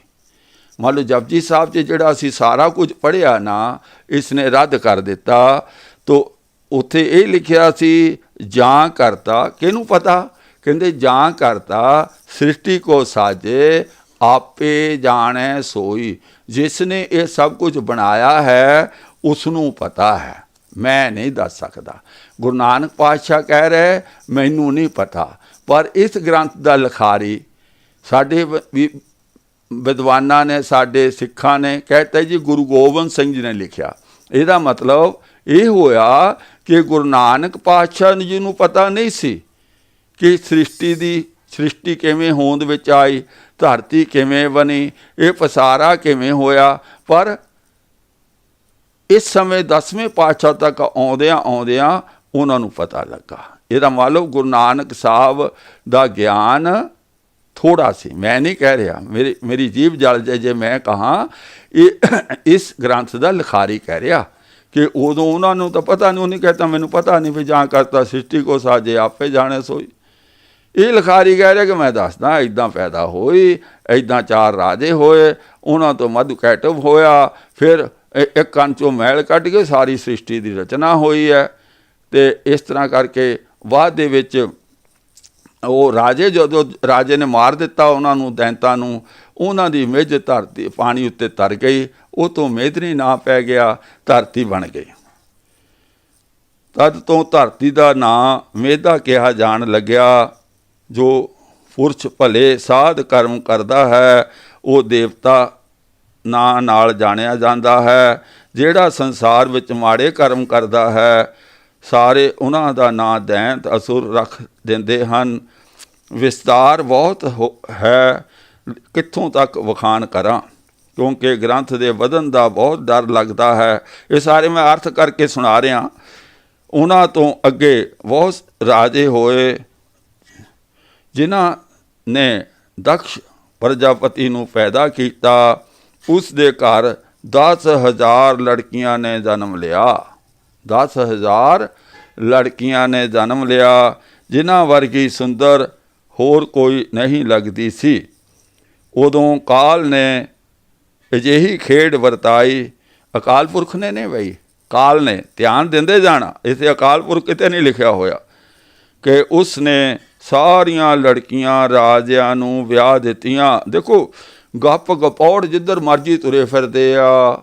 ਮੰਨ ਲਓ ਜਪਜੀ ਸਾਹਿਬ 'ਚ ਜਿਹੜਾ ਅਸੀਂ ਸਾਰਾ ਕੁਝ ਪੜ੍ਹਿਆ ਨਾ ਇਸ ਨੇ ਰੱਦ ਕਰ ਦਿੱਤਾ। ਤੋ ਉੱਥੇ ਇਹ ਲਿਖਿਆ ਸੀ, ਜਾਂ ਕਰਤਾ। ਕਿਹਨੂੰ ਪਤਾ? ਕਹਿੰਦੇ, ਜਾਂ ਕਰਤਾ, ਸ੍ਰਿਸ਼ਟੀ ਕੋ ਸਾਜੇ, ਆਪੇ ਜਾਣੈ ਸੋਈ। ਜਿਸ ਨੇ ਇਹ ਸਭ ਕੁਝ ਬਣਾਇਆ ਹੈ ਉਸ ਨੂੰ ਪਤਾ ਹੈ। ਮੈਂ ਨਹੀਂ ਦੱਸ ਸਕਦਾ। ਗੁਰੂ ਨਾਨਕ ਪਾਤਸ਼ਾਹ ਕਹਿ ਰਹੇ, ਮੈਨੂੰ ਨਹੀਂ ਪਤਾ। ਪਰ ਇਸ ਗ੍ਰੰਥ ਦਾ ਲਿਖਾਰੀ ਸਾਡੇ ਵਿਦਵਾਨਾਂ ਨੇ, ਸਾਡੇ ਸਿੱਖਾਂ ਨੇ ਕਹਿਤਾ ਜੀ, ਗੁਰੂ ਗੋਬਿੰਦ ਸਿੰਘ ਜੀ ਨੇ ਲਿਖਿਆ। ਇਹਦਾ ਮਤਲਬ ਇਹ ਹੋਇਆ ਕਿ ਗੁਰੂ ਨਾਨਕ ਪਾਤਸ਼ਾਹ ਜੀ ਨੂੰ ਪਤਾ ਨਹੀਂ ਸੀ ਕਿ ਸ੍ਰਿਸ਼ਟੀ ਦੀ ਸ੍ਰਿਸ਼ਟੀ ਕਿਵੇਂ ਹੋਂਦ ਵਿੱਚ ਆਈ, ਧਰਤੀ ਕਿਵੇਂ ਬਣੀ, ਇਹ ਪਸਾਰਾ ਕਿਵੇਂ ਹੋਇਆ। ਪਰ ਇਸ ਸਮੇਂ 10ਵੇਂ ਪਾਤਸ਼ਾਹ ਤੱਕ ਆਉਂਦਿਆਂ ਆਉਂਦਿਆਂ ਉਹਨਾਂ ਨੂੰ ਪਤਾ ਲੱਗਾ। ਇਹਦਾ ਮਤਲਬ ਗੁਰੂ ਨਾਨਕ ਸਾਹਿਬ ਦਾ ਗਿਆਨ ਥੋੜਾ ਸੀ। ਮੈਂ ਨਹੀਂ ਕਹਿ ਰਿਹਾ, ਮੇਰੀ ਮੇਰੀ ਜੀਭ ਜਲ ਜੇ ਜੇ ਮੈਂ ਕਹਾ, ਇਹ ਇਸ ਗ੍ਰੰਥ ਦਾ ਲਿਖਾਰੀ ਕਹਿ ਰਿਹਾ ਕਿ ਉਦੋਂ ਉਹਨਾਂ ਨੂੰ ਤਾਂ ਪਤਾ ਨਹੀਂ, ਉਹਨੇ ਕਹਤਾ, ਮੈਨੂੰ ਪਤਾ ਨਹੀਂ ਵੀ ਜਾਂ ਕਰਤਾ ਸ੍ਰਿਸ਼ਟੀ ਕੋ ਸਾਜੇ, ਆਪੇ ਜਾਣੇ ਸੋਈ। ਇਹ ਲਿਖਾਰੀ ਕਹਿ ਰਿਹਾ ਕਿ ਮੈਂ ਦੱਸਦਾ ਇਦਾਂ ਪੈਦਾ ਹੋਈ ਇਦਾਂ ਚਾਰ ਰਾਜੇ ਹੋਏ, ਉਹਨਾਂ ਤੋਂ ਮਧੁਕੈਟਵ ਹੋਇਆ, ਫਿਰ ਇੱਕ ਕੰਨ ਚੋਂ ਮੈਲ ਕੱਢ ਕੇ ਸਾਰੀ ਸ੍ਰਿਸ਼ਟੀ ਦੀ ਰਚਨਾ ਹੋਈ ਹੈ ਤੇ ਇਸ ਤਰ੍ਹਾਂ ਕਰਕੇ ਬਾਅਦ ਦੇ ਵਿੱਚ ਉਹ ਰਾਜੇ ਜਦੋਂ ਰਾਜੇ ਨੇ ਮਾਰ ਦਿੱਤਾ ਉਹਨਾਂ ਨੂੰ, ਦੈਂਤਾਂ ਨੂੰ, ਉਹਨਾਂ ਦੀ ਮਿੱਝ ਧਰਤੀ, ਪਾਣੀ ਉੱਤੇ ਤਰ ਗਈ, ਉਹ ਤੋਂ ਮੇਦਨੀ ਨਾ ਪੈ ਗਿਆ, ਧਰਤੀ ਬਣ ਗਈ। ਤਦ ਤੋਂ ਧਰਤੀ ਦਾ ਨਾਂ ਮੇਧਾ ਕਿਹਾ ਜਾਣ ਲੱਗਿਆ, ਜੋ ਪੁਰਸ਼ ਭਲੇ ਸਾਧ ਕਰਮ ਕਰਦਾ ਹੈ, ਉਹ ਦੇਵਤਾ ਨਾਂ ਨਾਲ ਜਾਣਿਆ ਜਾਂਦਾ ਹੈ, ਜਿਹੜਾ ਸੰਸਾਰ ਵਿੱਚ ਮਾੜੇ ਕਰਮ ਕਰਦਾ ਹੈ ਸਾਰੇ ਉਹਨਾਂ ਦਾ ਨਾਂ ਦੈਂਤ ਅਸੁਰ ਰੱਖ ਦਿੰਦੇ ਹਨ। ਵਿਸਤਾਰ ਬਹੁਤ ਹੋ- ਹੈ। ਕਿੱਥੋਂ ਤੱਕ ਵਖਾਣ ਕਰਾਂ? ਕਿਉਂਕਿ ਗ੍ਰੰਥ ਦੇ ਵਧਨ ਦਾ ਬਹੁਤ ਡਰ ਲੱਗਦਾ ਹੈ। ਇਹ ਸਾਰੇ ਮੈਂ ਅਰਥ ਕਰਕੇ ਸੁਣਾ ਰਿਹਾ। ਉਹਨਾਂ ਤੋਂ ਅੱਗੇ ਬਹੁਤ ਰਾਜੇ ਹੋਏ, ਜਿਨ੍ਹਾਂ ਨੇ ਦਕਸ਼ ਪ੍ਰਜਾਪਤੀ ਨੂੰ ਪੈਦਾ ਕੀਤਾ। ਉਸ ਦੇ ਘਰ 10000 ਲੜਕੀਆਂ ਨੇ ਜਨਮ ਲਿਆ। 10000 ਲੜਕੀਆਂ ਨੇ ਜਨਮ ਲਿਆ, ਜਿਨ੍ਹਾਂ ਵਰਗੀ ਸੁੰਦਰ ਹੋਰ ਕੋਈ ਨਹੀਂ ਲੱਗਦੀ ਸੀ। ਉਦੋਂ ਕਾਲ ਨੇ ਅਜਿਹੀ ਖੇਡ ਵਰਤਾਈ, ਅਕਾਲ ਪੁਰਖ ਨੇ ਨੇ ਬਈ, ਕਾਲ ਨੇ ਧਿਆਨ ਦਿੰਦੇ ਜਾਣਾ, ਇਥੇ ਅਕਾਲ ਪੁਰਖ ਕਿਤੇ ਨਹੀਂ ਲਿਖਿਆ ਹੋਇਆ ਕਿ ਉਸ ਨੇ ਸਾਰੀਆਂ ਲੜਕੀਆਂ ਰਾਜਿਆਂ ਨੂੰ ਵਿਆਹ ਦਿੱਤੀਆਂ। ਦੇਖੋ ਗੱਪ ਗਪੌੜ ਜਿੱਧਰ ਮਰਜ਼ੀ ਤੁਰੇ ਫਿਰਦੇ ਆ,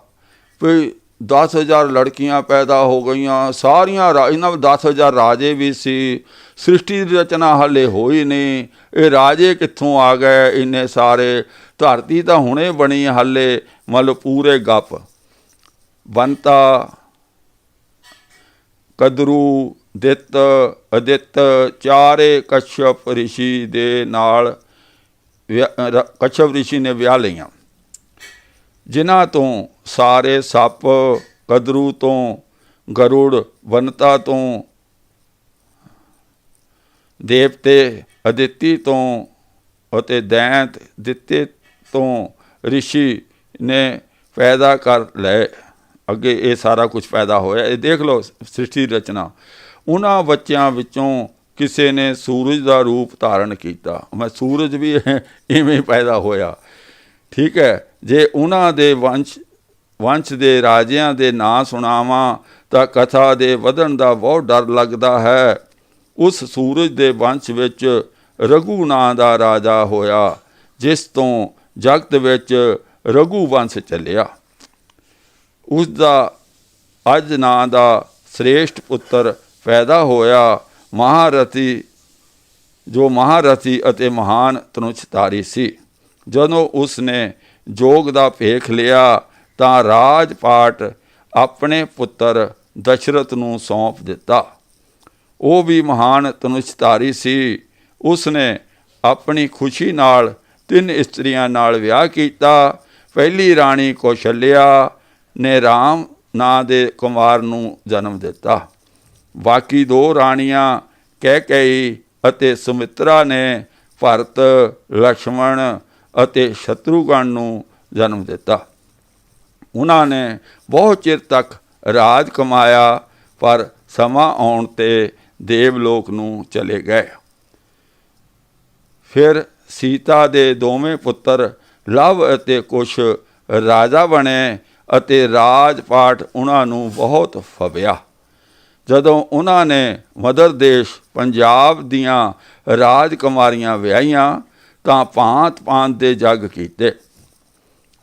ਵੀ 10000 ਲੜਕੀਆਂ ਪੈਦਾ ਹੋ ਗਈਆਂ, ਸਾਰੀਆਂ ਰਾ- ਇਹਨਾਂ ਵਿੱਚ 10000 ਰਾਜੇ ਵੀ ਸੀ। ਸ੍ਰਿਸ਼ਟੀ ਦੀ ਰਚਨਾ ਹਲੇ ਹੋਈ ਨਹੀਂ। ਇਹ ਰਾਜੇ ਕਿੱਥੋਂ ਆ ਗਏ? ਇੰਨੇ ਸਾਰੇ। ਧਰਤੀ ਤਾਂ ਹੁਣੇ ਬਣੀ ਹਲੇ, ਮਤਲਬ ਪੂਰੇ ਗੱਪ। ਬੰਤਾ, ਕਦਰੂ, ਦਿੱਤ, ਅਦਿੱਤ, ਚਾਰੇ ਕਸ਼ਪ ਰਿਸ਼ੀ ਦੇ ਨਾਲ ਵਿਆਹ- ਰ- ਕਸ਼ਪ ਰਿਸ਼ੀ ਨੇ ਵਿਆਹ ਲਈਆਂ। ਜਿਨ੍ਹਾਂ ਤੋਂ ਸਾਰੇ ਸੱਪ ਕਦਰੂ ਤੋਂ, ਗਰੁੜ ਬਨਤਾ ਤੋਂ, ਦੇਵਤੇ, ਅਦਿੱਤੀ ਤੋਂ ਅਤੇ ਦੈਂਤ, ਦਿੱਤੇ ਤੋਂ ਰਿਸ਼ੀ ਨੇ ਪੈਦਾ ਕਰ ਲਏ। ਅੱਗੇ ਇਹ ਸਾਰਾ ਕੁਝ ਪੈਦਾ ਹੋਇਆ। ਇਹ ਦੇਖ ਲਓ ਸ੍ਰਿਸ਼ਟੀ ਦੀ ਰਚਨਾ। ਉਹਨਾਂ ਬੱਚਿਆਂ ਵਿੱਚੋਂ ਕਿਸੇ ਨੇ ਸੂਰਜ ਦਾ ਰੂਪ ਧਾਰਨ ਕੀਤਾ। ਮੈਂ ਸੂਰਜ ਵੀ ਇਵੇਂ ਪੈਦਾ ਹੋਇਆ। ਠੀਕ ਹੈ। ਜੇ ਉਹਨਾਂ ਦੇ ਵੰਸ਼ ਵੰਸ਼ ਦੇ ਰਾਜਿਆਂ ਦੇ ਨਾਂ ਸੁਣਾਵਾਂ ਤਾਂ ਕਥਾ ਦੇ ਵਧਣ ਦਾ ਬਹੁਤ ਡਰ ਲੱਗਦਾ ਹੈ। ਉਸ ਸੂਰਜ ਦੇ ਵੰਸ਼ ਵਿੱਚ ਰਘੂ ਨਾਂ ਦਾ ਰਾਜਾ ਹੋਇਆ, ਜਿਸ ਤੋਂ ਜਗਤ ਵਿੱਚ ਰਘੂ ਵੰਸ਼ ਚੱਲਿਆ। ਉਸ ਦਾ ਅਜ ਨਾਂ ਦਾ ਸ੍ਰੇਸ਼ਟ ਪੁੱਤਰ ਪੈਦਾ ਹੋਇਆ, ਮਹਾਰਥੀ, ਜੋ ਮਹਾਰਥੀ ਅਤੇ ਮਹਾਨ ਤਨੁਚਤਾਰੀ ਸੀ। ਜਦੋਂ ਉਸ ਨੇ ਜੋਗ ਦਾ ਭੇਖ ਲਿਆ ਤਾਂ ਰਾਜ ਪਾਟ ਆਪਣੇ ਪੁੱਤਰ ਦਸ਼ਰਤ ਨੂੰ ਸੌਂਪ ਦਿੱਤਾ। ਉਹ ਵੀ ਮਹਾਨ ਤਨੁਸ਼ਧਾਰੀ ਸੀ। ਉਸ ਨੇ ਆਪਣੀ ਖੁਸ਼ੀ ਨਾਲ ਤਿੰਨ ਇਸਤਰੀਆਂ ਨਾਲ ਵਿਆਹ ਕੀਤਾ। ਪਹਿਲੀ ਰਾਣੀ ਕੌਸ਼ਲਿਆ ਨੇ ਰਾਮ ਨਾਂ ਦੇ ਕੁਮਾਰ ਨੂੰ ਜਨਮ ਦਿੱਤਾ। ਬਾਕੀ ਦੋ ਰਾਣੀਆਂ ਕਹਿ ਕਹਿਕਈ ਅਤੇ ਸੁਮਿਤਰਾ ਨੇ ਭਰਤ ਲక్ష్మణ ਅਤੇ ਸ਼ਤਰੂਗਣ ਨੂੰ ਜਨਮ ਦਿੱਤਾ। ਉਹਨਾਂ ਨੇ ਬਹੁਤ ਚਿਰ ਤੱਕ ਰਾਜ ਕਮਾਇਆ, ਪਰ ਸਮਾਂ ਆਉਣ ਤੇ ਦੇਵਲੋਕ ਨੂੰ ਚਲੇ ਗਏ। ਫਿਰ ਸੀਤਾ ਦੇ ਦੋਵੇਂ ਪੁੱਤਰ ਲਵ ਅਤੇ ਕੁਸ਼ ਰਾਜਾ ਬਣੇ ਅਤੇ ਰਾਜ ਪਾਟ ਉਹਨਾਂ ਨੂੰ ਬਹੁਤ ਫਵਿਆ। ਜਦੋਂ ਉਹਨਾਂ ਨੇ ਮਦਰ ਦੇਸ਼ ਪੰਜਾਬ ਦੀਆਂ ਰਾਜਕੁਮਾਰੀਆਂ ਵਿਆਹੀਆਂ, ਤਾਂ ਭਾਂਤ ਭਾਂਤ ਦੇ ਜੱਗ ਕੀਤੇ।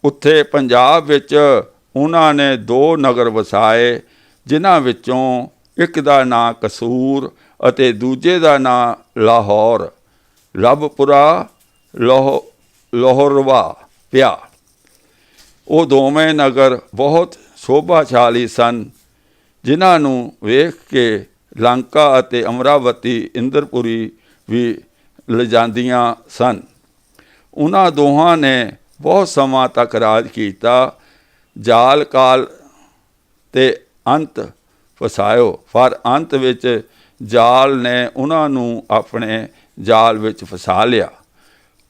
ਉੱਥੇ ਪੰਜਾਬ ਵਿੱਚ ਉਹਨਾਂ ਨੇ ਦੋ ਨਗਰ ਵਸਾਏ, ਜਿਨ੍ਹਾਂ ਵਿੱਚੋਂ ਇੱਕ ਦਾ ਨਾਂ ਕਸੂਰ ਅਤੇ ਦੂਜੇ ਦਾ ਨਾਂ ਲਾਹੌਰ। ਲਵਪੁਰਾ, ਲੋਹ, ਲੋਹਰਵਾ ਪਿਆ। ਉਹ ਦੋਵੇਂ ਨਗਰ ਬਹੁਤ ਸ਼ੋਭਾਸ਼ਾਲੀ ਸਨ, ਜਿਨ੍ਹਾਂ ਨੂੰ ਵੇਖ ਕੇ ਲੰਕਾ ਅਤੇ ਅਮਰਾਵਤੀ, ਇੰਦਰਪੁਰੀ ਵੀ ਲਿਜਾਂਦੀਆਂ ਸਨ। ਉਹਨਾਂ ਦੋਹਾਂ ਨੇ ਬਹੁਤ ਸਮਾਂ ਤੱਕ ਰਾਜ ਕੀਤਾ, ਜਾਲ ਕਾਲ ਤੇ ਅੰਤ ਫਸਾਇਓ ਪਰ ਅੰਤ ਵਿੱਚ ਜਾਲ ਨੇ ਉਹਨਾਂ ਨੂੰ ਆਪਣੇ ਜਾਲ ਵਿੱਚ ਫਸਾ ਲਿਆ।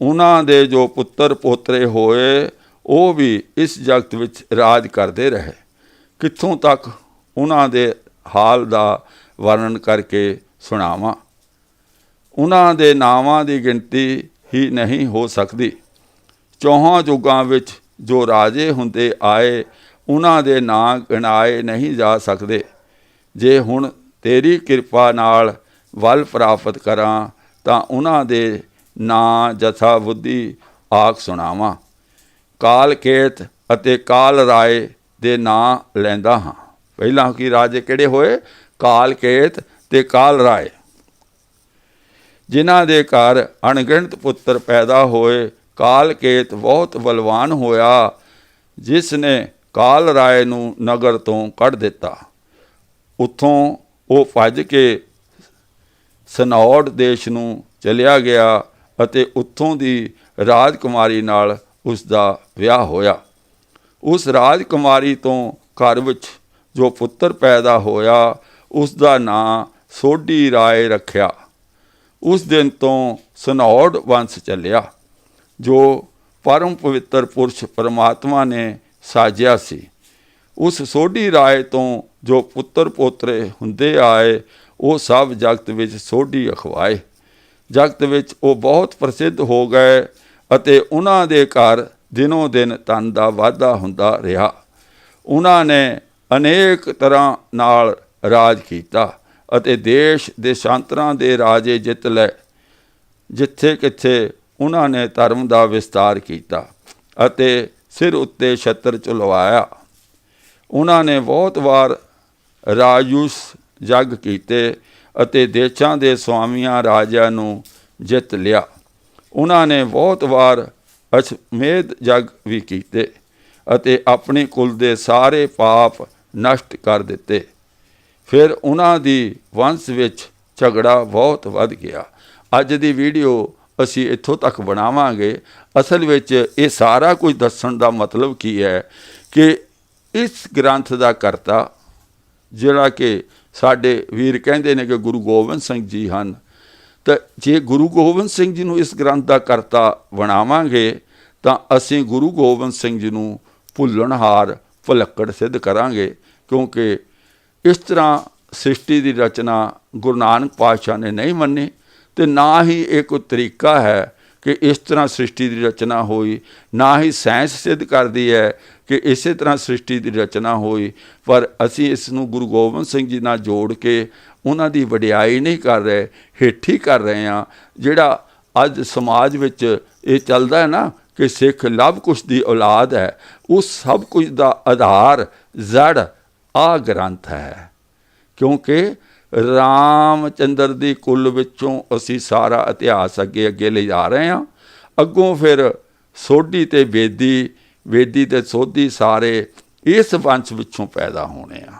ਉਹਨਾਂ ਦੇ ਜੋ ਪੁੱਤਰ ਪੋਤਰੇ ਹੋਏ, ਉਹ ਵੀ ਇਸ ਜਗਤ ਵਿੱਚ ਰਾਜ ਕਰਦੇ ਰਹੇ। ਕਿੱਥੋਂ ਤੱਕ ਉਹਨਾਂ ਦੇ ਹਾਲ ਦਾ ਵਰਣਨ ਕਰਕੇ ਸੁਣਾਵਾਂ? ਉਹਨਾਂ ਦੇ ਨਾਵਾਂ ਦੀ ਗਿਣਤੀ ਹੀ ਨਹੀਂ ਹੋ ਸਕਦੀ। ਚੌਹਾਂ ਯੁੱਗਾਂ ਵਿੱਚ ਜੋ ਰਾਜੇ ਹੁੰਦੇ ਆਏ, ਉਹਨਾਂ ਦੇ ਨਾਂ ਗਿਣਾਏ ਨਹੀਂ ਜਾ ਸਕਦੇ। ਜੇ ਹੁਣ ਤੇਰੀ ਕਿਰਪਾ ਨਾਲ ਵੱਲ ਪ੍ਰਾਪਤ ਕਰਾਂ, ਤਾਂ ਉਹਨਾਂ ਦੇ ਨਾਂ ਜਥਾ ਬੁੱਧੀ ਆਖ ਸੁਣਾਵਾਂ। ਕਾਲ ਕੇਤ ਅਤੇ ਕਾਲ ਰਾਏ ਦੇ ਨਾਂ ਲੈਂਦਾ ਹਾਂ। ਪਹਿਲਾਂ ਕੀ ਰਾਜੇ ਕਿਹੜੇ ਹੋਏ? ਕਾਲ ਕੇਤ ਤੇ ਕਾਲ ਰਾਏ। ਜਿਨ੍ਹਾਂ ਦੇ ਘਰ ਅਣਗਿਣਤ ਪੁੱਤਰ ਪੈਦਾ ਹੋਏ ਕਾਲਕੇਤ ਬਹੁਤ ਬਲਵਾਨ ਹੋਇਆ ਜਿਸ ਨੇ ਕਾਲ ਰਾਏ ਨੂੰ ਨਗਰ ਤੋਂ ਕੱਢ ਦਿੱਤਾ। ਉੱਥੋਂ ਉਹ ਭੱਜ ਕੇ ਸਨੌੜ ਦੇਸ਼ ਨੂੰ ਚਲਿਆ ਗਿਆ ਅਤੇ ਉੱਥੋਂ ਦੀ ਰਾਜਕੁਮਾਰੀ ਨਾਲ ਉਸ ਦਾ ਵਿਆਹ ਹੋਇਆ। ਉਸ ਰਾਜਕੁਮਾਰੀ ਤੋਂ ਘਰ ਵਿੱਚ ਜੋ ਪੁੱਤਰ ਪੈਦਾ ਹੋਇਆ ਉਸ ਦਾ ਨਾਂ ਸੋਢੀ ਰਾਏ ਰੱਖਿਆ। ਉਸ ਦਿਨ ਤੋਂ ਸਨੌੜ ਵੰਸ਼ ਚੱਲਿਆ। ਜੋ ਪਰਮ ਪਵਿੱਤਰ ਪੁਰਸ਼ ਪਰਮਾਤਮਾ ਨੇ ਸਾਜਿਆ ਸੀ, ਉਸ ਸੋਢੀ ਰਾਏ ਤੋਂ ਜੋ ਪੁੱਤਰ ਪੋਤਰੇ ਹੁੰਦੇ ਆਏ, ਉਹ ਸਭ ਜਗਤ ਵਿੱਚ ਸੋਢੀ ਅਖਵਾਏ। ਜਗਤ ਵਿੱਚ ਉਹ ਬਹੁਤ ਪ੍ਰਸਿੱਧ ਹੋ ਗਏ ਅਤੇ ਉਹਨਾਂ ਦੇ ਘਰ ਦਿਨੋਂ ਦਿਨ ਤਨ ਦਾ ਵਾਧਾ ਹੁੰਦਾ ਰਿਹਾ। ਉਹਨਾਂ ਨੇ ਅਨੇਕ ਤਰ੍ਹਾਂ ਨਾਲ ਰਾਜ ਕੀਤਾ ਅਤੇ ਦੇਸ਼ ਦੇ ਸ਼ਾਂਤਰਾਂ ਦੇ ਰਾਜੇ ਜਿੱਤ ਲਏ ਜਿੱਥੇ ਕਿੱਥੇ ਉਹਨਾਂ ਨੇ ਧਰਮ ਦਾ ਵਿਸਤਾਰ ਕੀਤਾ ਅਤੇ ਸਿਰ ਉੱਤੇ ਛਤਰ ਚੁਲਵਾਇਆ। ਉਹਨਾਂ ਨੇ ਬਹੁਤ ਵਾਰ ਰਾਜੂਸ ਜੱਗ ਕੀਤੇ ਅਤੇ ਦੇਸ਼ਾਂ ਦੇ ਸਵਾਮੀਆਂ ਰਾਜਿਆਂ ਨੂੰ ਜਿੱਤ ਲਿਆ। ਉਹਨਾਂ ਨੇ ਬਹੁਤ ਵਾਰ ਅਸ਼ਮੇਧ ਜੱਗ ਵੀ ਕੀਤੇ ਅਤੇ ਆਪਣੇ ਕੁਲ ਦੇ ਸਾਰੇ ਪਾਪ ਨਸ਼ਟ ਕਰ ਦਿੱਤੇ। ਫਿਰ ਉਹਨਾਂ ਦੀ ਵੰਸ਼ ਵਿੱਚ ਝਗੜਾ ਬਹੁਤ ਵੱਧ ਗਿਆ। ਅੱਜ ਦੀ ਵੀਡੀਓ ਅਸੀਂ ਇੱਥੋਂ ਤੱਕ ਬਣਾਵਾਂਗੇ। ਅਸਲ ਵਿੱਚ ਇਹ ਸਾਰਾ ਕੁਝ ਦੱਸਣ ਦਾ ਮਤਲਬ ਕੀ ਹੈ ਕਿ ਇਸ ਗ੍ਰੰਥ ਦਾ ਕਰਤਾ, ਜਿਹੜਾ ਕਿ ਸਾਡੇ ਵੀਰ ਕਹਿੰਦੇ ਨੇ ਕਿ ਗੁਰੂ ਗੋਬਿੰਦ ਸਿੰਘ ਜੀ ਹਨ। ਤਾਂ ਜੇ ਗੁਰੂ ਗੋਬਿੰਦ ਸਿੰਘ ਜੀ ਨੂੰ ਇਸ ਗ੍ਰੰਥ ਦਾ ਕਰਤਾ ਬਣਾਵਾਂਗੇ, ਤਾਂ ਅਸੀਂ ਗੁਰੂ ਗੋਬਿੰਦ ਸਿੰਘ ਜੀ ਨੂੰ ਭੁੱਲਣਹਾਰ ਭੁਲੱਕੜ ਸਿੱਧ ਕਰਾਂਗੇ, ਕਿਉਂਕਿ ਇਸ ਤਰ੍ਹਾਂ ਸ੍ਰਿਸ਼ਟੀ ਦੀ ਰਚਨਾ ਗੁਰੂ ਨਾਨਕ ਪਾਤਸ਼ਾਹ ਨੇ ਨਹੀਂ ਮੰਨੀ। ਤੇ ਨਾ ਹੀ ਇਹ ਕੋਈ ਤਰੀਕਾ ਹੈ ਕਿ ਇਸ ਤਰ੍ਹਾਂ ਸ੍ਰਿਸ਼ਟੀ ਦੀ ਰਚਨਾ ਹੋਈ, ਨਾ ਹੀ ਸਾਇੰਸ ਸਿੱਧ ਕਰਦੀ ਹੈ ਕਿ ਇਸੇ ਤਰ੍ਹਾਂ ਸ੍ਰਿਸ਼ਟੀ ਦੀ ਰਚਨਾ ਹੋਈ, ਪਰ ਅਸੀਂ ਇਸ ਨੂੰ ਗੁਰੂ ਗੋਬਿੰਦ ਸਿੰਘ ਜੀ ਨਾਲ ਜੋੜ ਕੇ ਉਹਨਾਂ ਦੀ ਵਡਿਆਈ ਨਹੀਂ ਕਰ ਰਹੇ, ਹੇਠੀ ਕਰ ਰਹੇ ਹਾਂ, ਜਿਹੜਾ ਅੱਜ ਸਮਾਜ ਵਿੱਚ ਇਹ ਚੱਲਦਾ ਹੈ ਨਾ ਕਿ ਸਿੱਖ ਲਵ ਕੁਸ਼ ਦੀ ਔਲਾਦ ਹੈ, ਉਸ ਸਭ ਕੁਝ ਦਾ ਆਧਾਰ ਜੜ ਆ ਗ੍ਰੰਥ ਹੈ। ਕਿਉਂਕਿ ਰਾਮਚੰਦਰ ਦੀ ਕੁੱਲ ਵਿੱਚੋਂ ਅਸੀਂ ਸਾਰਾ ਇਤਿਹਾਸ ਅੱਗੇ ਅੱਗੇ ਲੈ ਜਾ ਰਹੇ ਹਾਂ। ਅੱਗੋਂ ਫਿਰ ਸੋਢੀ ਤੇ ਵੇਦੀ ਵੇਦੀ ਤੇ ਸੋਧੀ ਸਾਰੇ ਇਸ ਵੰਸ਼ ਵਿੱਚੋਂ ਪੈਦਾ ਹੋਣੇ ਆ।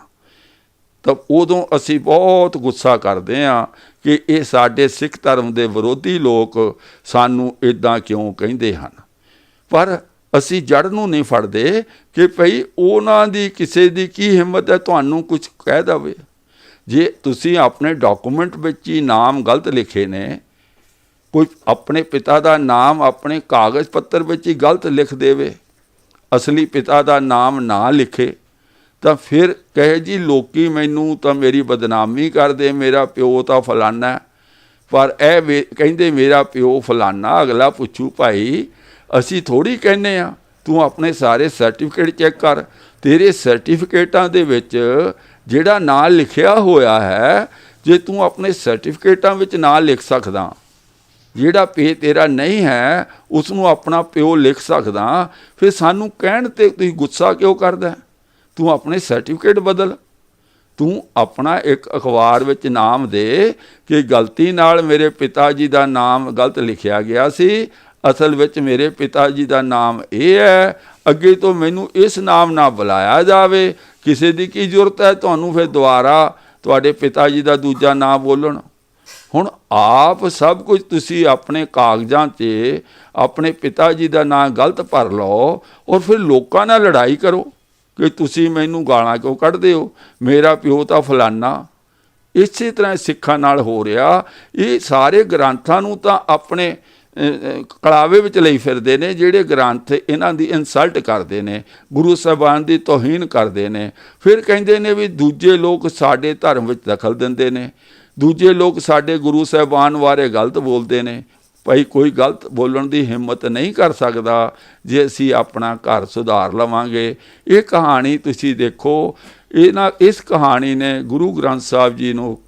ਤਾਂ ਉਦੋਂ ਅਸੀਂ ਬਹੁਤ ਗੁੱਸਾ ਕਰਦੇ ਆ ਕਿ ਇਹ ਸਾਡੇ ਸਿੱਖ ਧਰਮ ਦੇ ਵਿਰੋਧੀ ਲੋਕ ਸਾਨੂੰ ਇਦਾਂ ਕਿਉਂ ਕਹਿੰਦੇ ਹਨ। ਪਰ ਅਸੀਂ ਜੜ ਨੂੰ ਨਹੀਂ ਫੜਦੇ ਕਿ ਭਈ ਉਹਨਾਂ ਦੀ ਕਿਸੇ ਦੀ ਕੀ ਹਿੰਮਤ ਹੈ, ਤੁਹਾਨੂੰ ਕੁਝ ਕਹਿ ਦਵੇ। ਜੇ ਤੁਸੀਂ ਆਪਣੇ ਡਾਕੂਮੈਂਟ ਵਿੱਚ ਹੀ ਨਾਮ ਗਲਤ ਲਿਖੇ ਨੇ, ਕੋਈ ਆਪਣੇ ਪਿਤਾ ਦਾ ਨਾਮ ਆਪਣੇ ਕਾਗਜ਼ ਪੱਤਰ ਵਿੱਚ ਹੀ ਗਲਤ ਲਿਖ ਦੇਵੇ, ਅਸਲੀ ਪਿਤਾ ਦਾ ਨਾਮ ਨਾ ਲਿਖੇ, ਤਾਂ ਫਿਰ ਕਹੇ ਜੀ ਲੋਕੀ ਮੈਨੂੰ ਤਾਂ ਮੇਰੀ ਬਦਨਾਮੀ ਕਰਦੇ, ਮੇਰਾ ਪਿਓ ਤਾਂ ਫਲਾਨਾ ਪਰ ਇਹ ਵੇ- ਕਹਿੰਦੇ ਮੇਰਾ ਪਿਓ ਫਲਾਨਾ, ਅਗਲਾ ਪੁੱਛੂ ਭਾਈ, ਅਸੀਂ ਥੋੜੀ ਕਹਿੰਨੇ ਆ ਤੂੰ ਆਪਣੇ ਸਾਰੇ ਸਰਟੀਫਿਕੇਟ ਚੈੱਕ ਕਰ, ਤੇਰੇ ਸਰਟੀਫਿਕੇਟਾਂ ਦੇ ਵਿੱਚ ਜਿਹੜਾ ਨਾਂ ਲਿਖਿਆ ਹੋਇਆ ਹੈ, ਜੇ ਤੂੰ ਆਪਣੇ ਸਰਟੀਫਿਕੇਟਾਂ ਵਿੱਚ ਨਾਂ ਲਿਖ ਸਕਦਾ, ਜਿਹੜਾ ਪੇ ਤੇਰਾ ਨਹੀਂ ਹੈ ਉਸ ਨੂੰ ਆਪਣਾ ਪਿਓ ਲਿਖ ਸਕਦਾ, ਫਿਰ ਸਾਨੂੰ ਕਹਿਣ ਤੇ ਤੁਸੀਂ ਗੁੱਸਾ ਕਿਉਂ ਕਰਦਾ ਤੂੰ ਆਪਣੇ ਸਰਟੀਫਿਕੇਟ ਬਦਲ। ਤੂੰ ਆਪਣਾ ਇੱਕ ਅਖਬਾਰ ਵਿੱਚ ਨਾਮ ਦੇ ਕਿ ਗਲਤੀ ਨਾਲ ਮੇਰੇ ਪਿਤਾ ਜੀ ਦਾ ਨਾਮ ਗਲਤ ਲਿਖਿਆ ਗਿਆ ਸੀ, ਅਸਲ ਵਿੱਚ ਮੇਰੇ ਪਿਤਾ ਜੀ ਦਾ ਨਾਮ ਇਹ ਹੈ ਅੱਗੇ ਤੋਂ ਮੈਨੂੰ ਇਸ ਨਾਮ ਨਾਲ ਬੁਲਾਇਆ ਜਾਵੇ, ਕਿਸੇ ਦੀ ਕੀ ਜ਼ਰੂਰਤ ਹੈ, ਤੁਹਾਨੂੰ ਫਿਰ ਦੁਬਾਰਾ ਤੁਹਾਡੇ ਪਿਤਾ ਜੀ ਦਾ ਦੂਜਾ ਨਾਮ ਬੋਲਣ। ਹੁਣ ਆਪ ਸਭ ਕੁਝ ਤੁਸੀਂ ਆਪਣੇ ਕਾਗਜ਼ਾਂ 'ਤੇ ਆਪਣੇ ਪਿਤਾ ਜੀ ਦਾ ਨਾਮ ਗਲਤ ਭਰ ਲਓ ਔਰ ਫਿਰ ਲੋਕਾਂ ਨਾਲ ਲੜਾਈ ਕਰੋ ਕਿ ਤੁਸੀਂ ਮੈਨੂੰ ਗਾਲਾਂ ਕਿਉਂ ਕੱਢਦੇ ਹੋ? ਮੇਰਾ ਪਿਓ ਤਾਂ ਫਲਾਨਾ। ਇਸੇ ਤਰ੍ਹਾਂ ਸਿੱਖਾਂ ਨਾਲ ਹੋ ਰਿਹਾ। ਇਹ ਸਾਰੇ ਗ੍ਰੰਥਾਂ ਨੂੰ ਤਾਂ ਆਪਣੇ ਕਲਾਵੇ ਵਿੱਚ ਲਈ ਫਿਰਦੇ ਨੇ, ਜਿਹੜੇ ਗ੍ਰੰਥ ਇਹਨਾਂ ਦੀ ਇਨਸਲਟ ਕਰਦੇ ਨੇ, ਗੁਰੂ ਸਾਹਿਬਾਨ ਦੀ ਤੋਹੀਨ ਕਰਦੇ ਨੇ। ਫਿਰ ਕਹਿੰਦੇ ਨੇ ਵੀ ਦੂਜੇ ਲੋਕ ਸਾਡੇ ਧਰਮ ਵਿੱਚ ਦਖਲ ਦਿੰਦੇ ਨੇ। ਦੂਜੇ ਲੋਕ ਸਾਡੇ ਗੁਰੂ ਸਾਹਿਬਾਨ ਬਾਰੇ ਗਲਤ ਬੋਲਦੇ ਨੇ। ਭਾਈ, ਕੋਈ ਗਲਤ ਬੋਲਣ ਦੀ ਹਿੰਮਤ ਨਹੀਂ ਕਰ ਸਕਦਾ ਜੇ ਅਸੀਂ ਆਪਣਾ ਘਰ ਸੁਧਾਰ ਲਵਾਂਗੇ। ਇਹ ਕਹਾਣੀ ਤੁਸੀਂ ਦੇਖੋ, ਇਹਨਾਂ, ਇਸ ਕਹਾਣੀ ਨੇ ਗੁਰੂ ਗ੍ਰੰਥ ਸਾਹਿਬ ਜੀ ਨੂੰ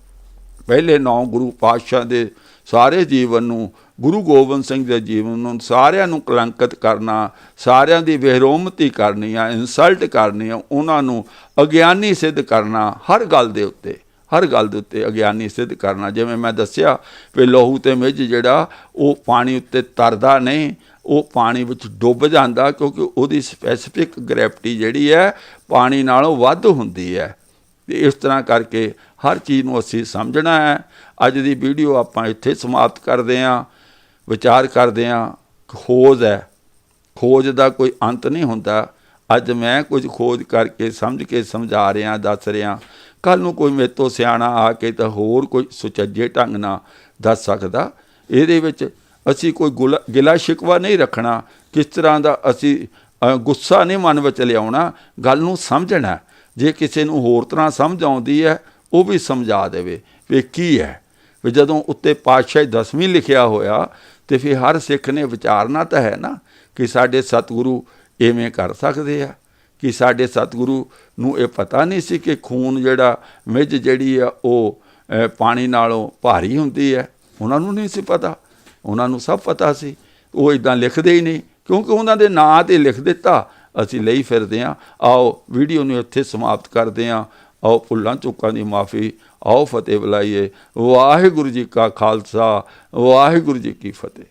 ਪਹਿਲੇ ਨੌ ਗੁਰੂ ਪਾਤਸ਼ਾਹ ਦੇ ਸਾਰੇ ਜੀਵਨ ਨੂੰ, ਗੁਰੂ ਗੋਬਿੰਦ ਸਿੰਘ ਦੇ ਜੀਵਨ ਨੂੰ, ਸਾਰਿਆਂ ਨੂੰ ਕਲੰਕਿਤ ਕਰਨਾ, ਸਾਰਿਆਂ ਦੀ ਬੇਰੋਮਤੀ ਕਰਨੀ ਆ ਇਨਸਲਟ ਕਰਨੀ ਆ, ਉਹਨਾਂ ਨੂੰ ਅਗਿਆਨੀ ਸਿੱਧ ਕਰਨਾ, ਹਰ ਗੱਲ ਦੇ ਉੱਤੇ, ਹਰ ਗੱਲ ਦੇ ਉੱਤੇ ਅਗਿਆਨੀ ਸਿੱਧ ਕਰਨਾ। ਜਿਵੇਂ ਮੈਂ ਦੱਸਿਆ ਵੀ ਲਹੂ ਤੇ ਮਿੱਝ ਜਿਹੜਾ, ਉਹ ਪਾਣੀ ਉੱਤੇ ਤਰਦਾ ਨਹੀਂ, ਉਹ ਪਾਣੀ ਵਿੱਚ ਡੁੱਬ ਜਾਂਦਾ ਕਿਉਂਕਿ ਉਹਦੀ ਸਪੈਸੀਫਿਕ ਗ੍ਰੈਵਿਟੀ ਜਿਹੜੀ ਹੈ, ਪਾਣੀ ਨਾਲੋਂ ਵੱਧ ਹੁੰਦੀ ਹੈ। ਤੇ ਇਸ ਤਰ੍ਹਾਂ ਕਰਕੇ ਹਰ ਚੀਜ਼ ਨੂੰ ਅਸੀਂ ਸਮਝਣਾ ਹੈ। ਅੱਜ ਦੀ ਵੀਡੀਓ ਆਪਾਂ ਇੱਥੇ ਸਮਾਪਤ ਕਰਦੇ ਹਾਂ। ਵਿਚਾਰ ਕਰਦੇ ਹਾਂ। ਖੋਜ ਹੈ। ਖੋਜ ਦਾ ਕੋਈ ਅੰਤ ਨਹੀਂ ਹੁੰਦਾ। ਅੱਜ ਮੈਂ ਕੁਝ ਖੋਜ ਕਰਕੇ ਸਮਝ ਕੇ ਸਮਝਾ ਰਿਹਾ, ਦੱਸ ਰਿਹਾ। ਕੱਲ ਨੂੰ ਕੋਈ ਮੇਰੇ ਤੋਂ ਸਿਆਣਾ ਆ ਕੇ ਤਾਂ ਹੋਰ ਕੋਈ ਸੁਚੱਜੇ ਢੰਗ ਨਾਲ ਦੱਸ ਸਕਦਾ। ਇਹਦੇ ਵਿੱਚ ਅਸੀਂ ਕੋਈ ਗੁਲਾ- ਗਿਲਾ ਸ਼ਿਕਵਾ ਨਹੀਂ ਰੱਖਣਾ। ਕਿਸ ਤਰ੍ਹਾਂ ਦਾ ਅਸੀਂ ਗੁੱਸਾ ਨਹੀਂ ਮਨ ਵਿੱਚ ਲਿਆਉਣਾ। ਗੱਲ ਨੂੰ ਸਮਝਣਾ। ਜੇ ਕਿਸੇ ਨੂੰ ਹੋਰ ਤਰ੍ਹਾਂ ਸਮਝ ਆਉਂਦੀ ਹੈ ਉਹ ਵੀ ਸਮਝਾ ਦੇਵੇ ਵੀ ਕੀ ਹੈ? ਵੀ ਜਦੋਂ ਉੱਤੇ ਪਾਤਸ਼ਾਹੀ ਦਸਵੀਂ ਲਿਖਿਆ ਹੋਇਆ ਤੇ ਫਿਰ ਹਰ ਸਿੱਖ ਨੇ ਵਿਚਾਰਨਾ ਤਾਂ ਹੈ ਨਾ ਕਿ ਸਾਡੇ ਸਤਿਗੁਰੂ ਐਵੇਂ ਕਰ ਸਕਦੇ ਆ, ਕਿ ਸਾਡੇ ਸਤਿਗੁਰੂ ਨੂੰ ਇਹ ਪਤਾ ਨਹੀਂ ਸੀ ਕਿ ਖੂਨ ਜਿਹੜਾ ਮਿੱਝ ਜਿਹੜੀ ਆ ਉਹ ਪਾਣੀ ਨਾਲੋਂ ਭਾਰੀ ਹੁੰਦੀ ਹੈ। ਉਹਨਾਂ ਨੂੰ ਨਹੀਂ ਸੀ ਪਤਾ। ਉਹਨਾਂ ਨੂੰ ਸਭ ਪਤਾ ਸੀ। ਉਹ ਇਦਾਂ ਲਿਖਦੇ ਹੀ ਨਹੀਂ। ਕਿਉਂਕਿ ਉਹਨਾਂ ਦੇ ਨਾਂ ਤੇ ਲਿਖ ਦਿੱਤਾ। ਅਸੀਂ ਲਈ ਫਿਰਦੇ ਹਾਂ। ਆਓ, ਵੀਡੀਓ ਨੂੰ ਇੱਥੇ ਸਮਾਪਤ ਕਰਦੇ ਹਾਂ। ਆਓ ਭੁੱਲਾਂ ਚੁੱਕਾਂ ਦੀ ਮਾਫੀ, ਆਓ ਫਤਿਹ ਬੁਲਾਈਏ। ਵਾਹਿਗੁਰੂ ਜੀ ਕਾ ਖਾਲਸਾ, ਵਾਹਿਗੁਰੂ ਜੀ ਕੀ ਫਤਿਹ।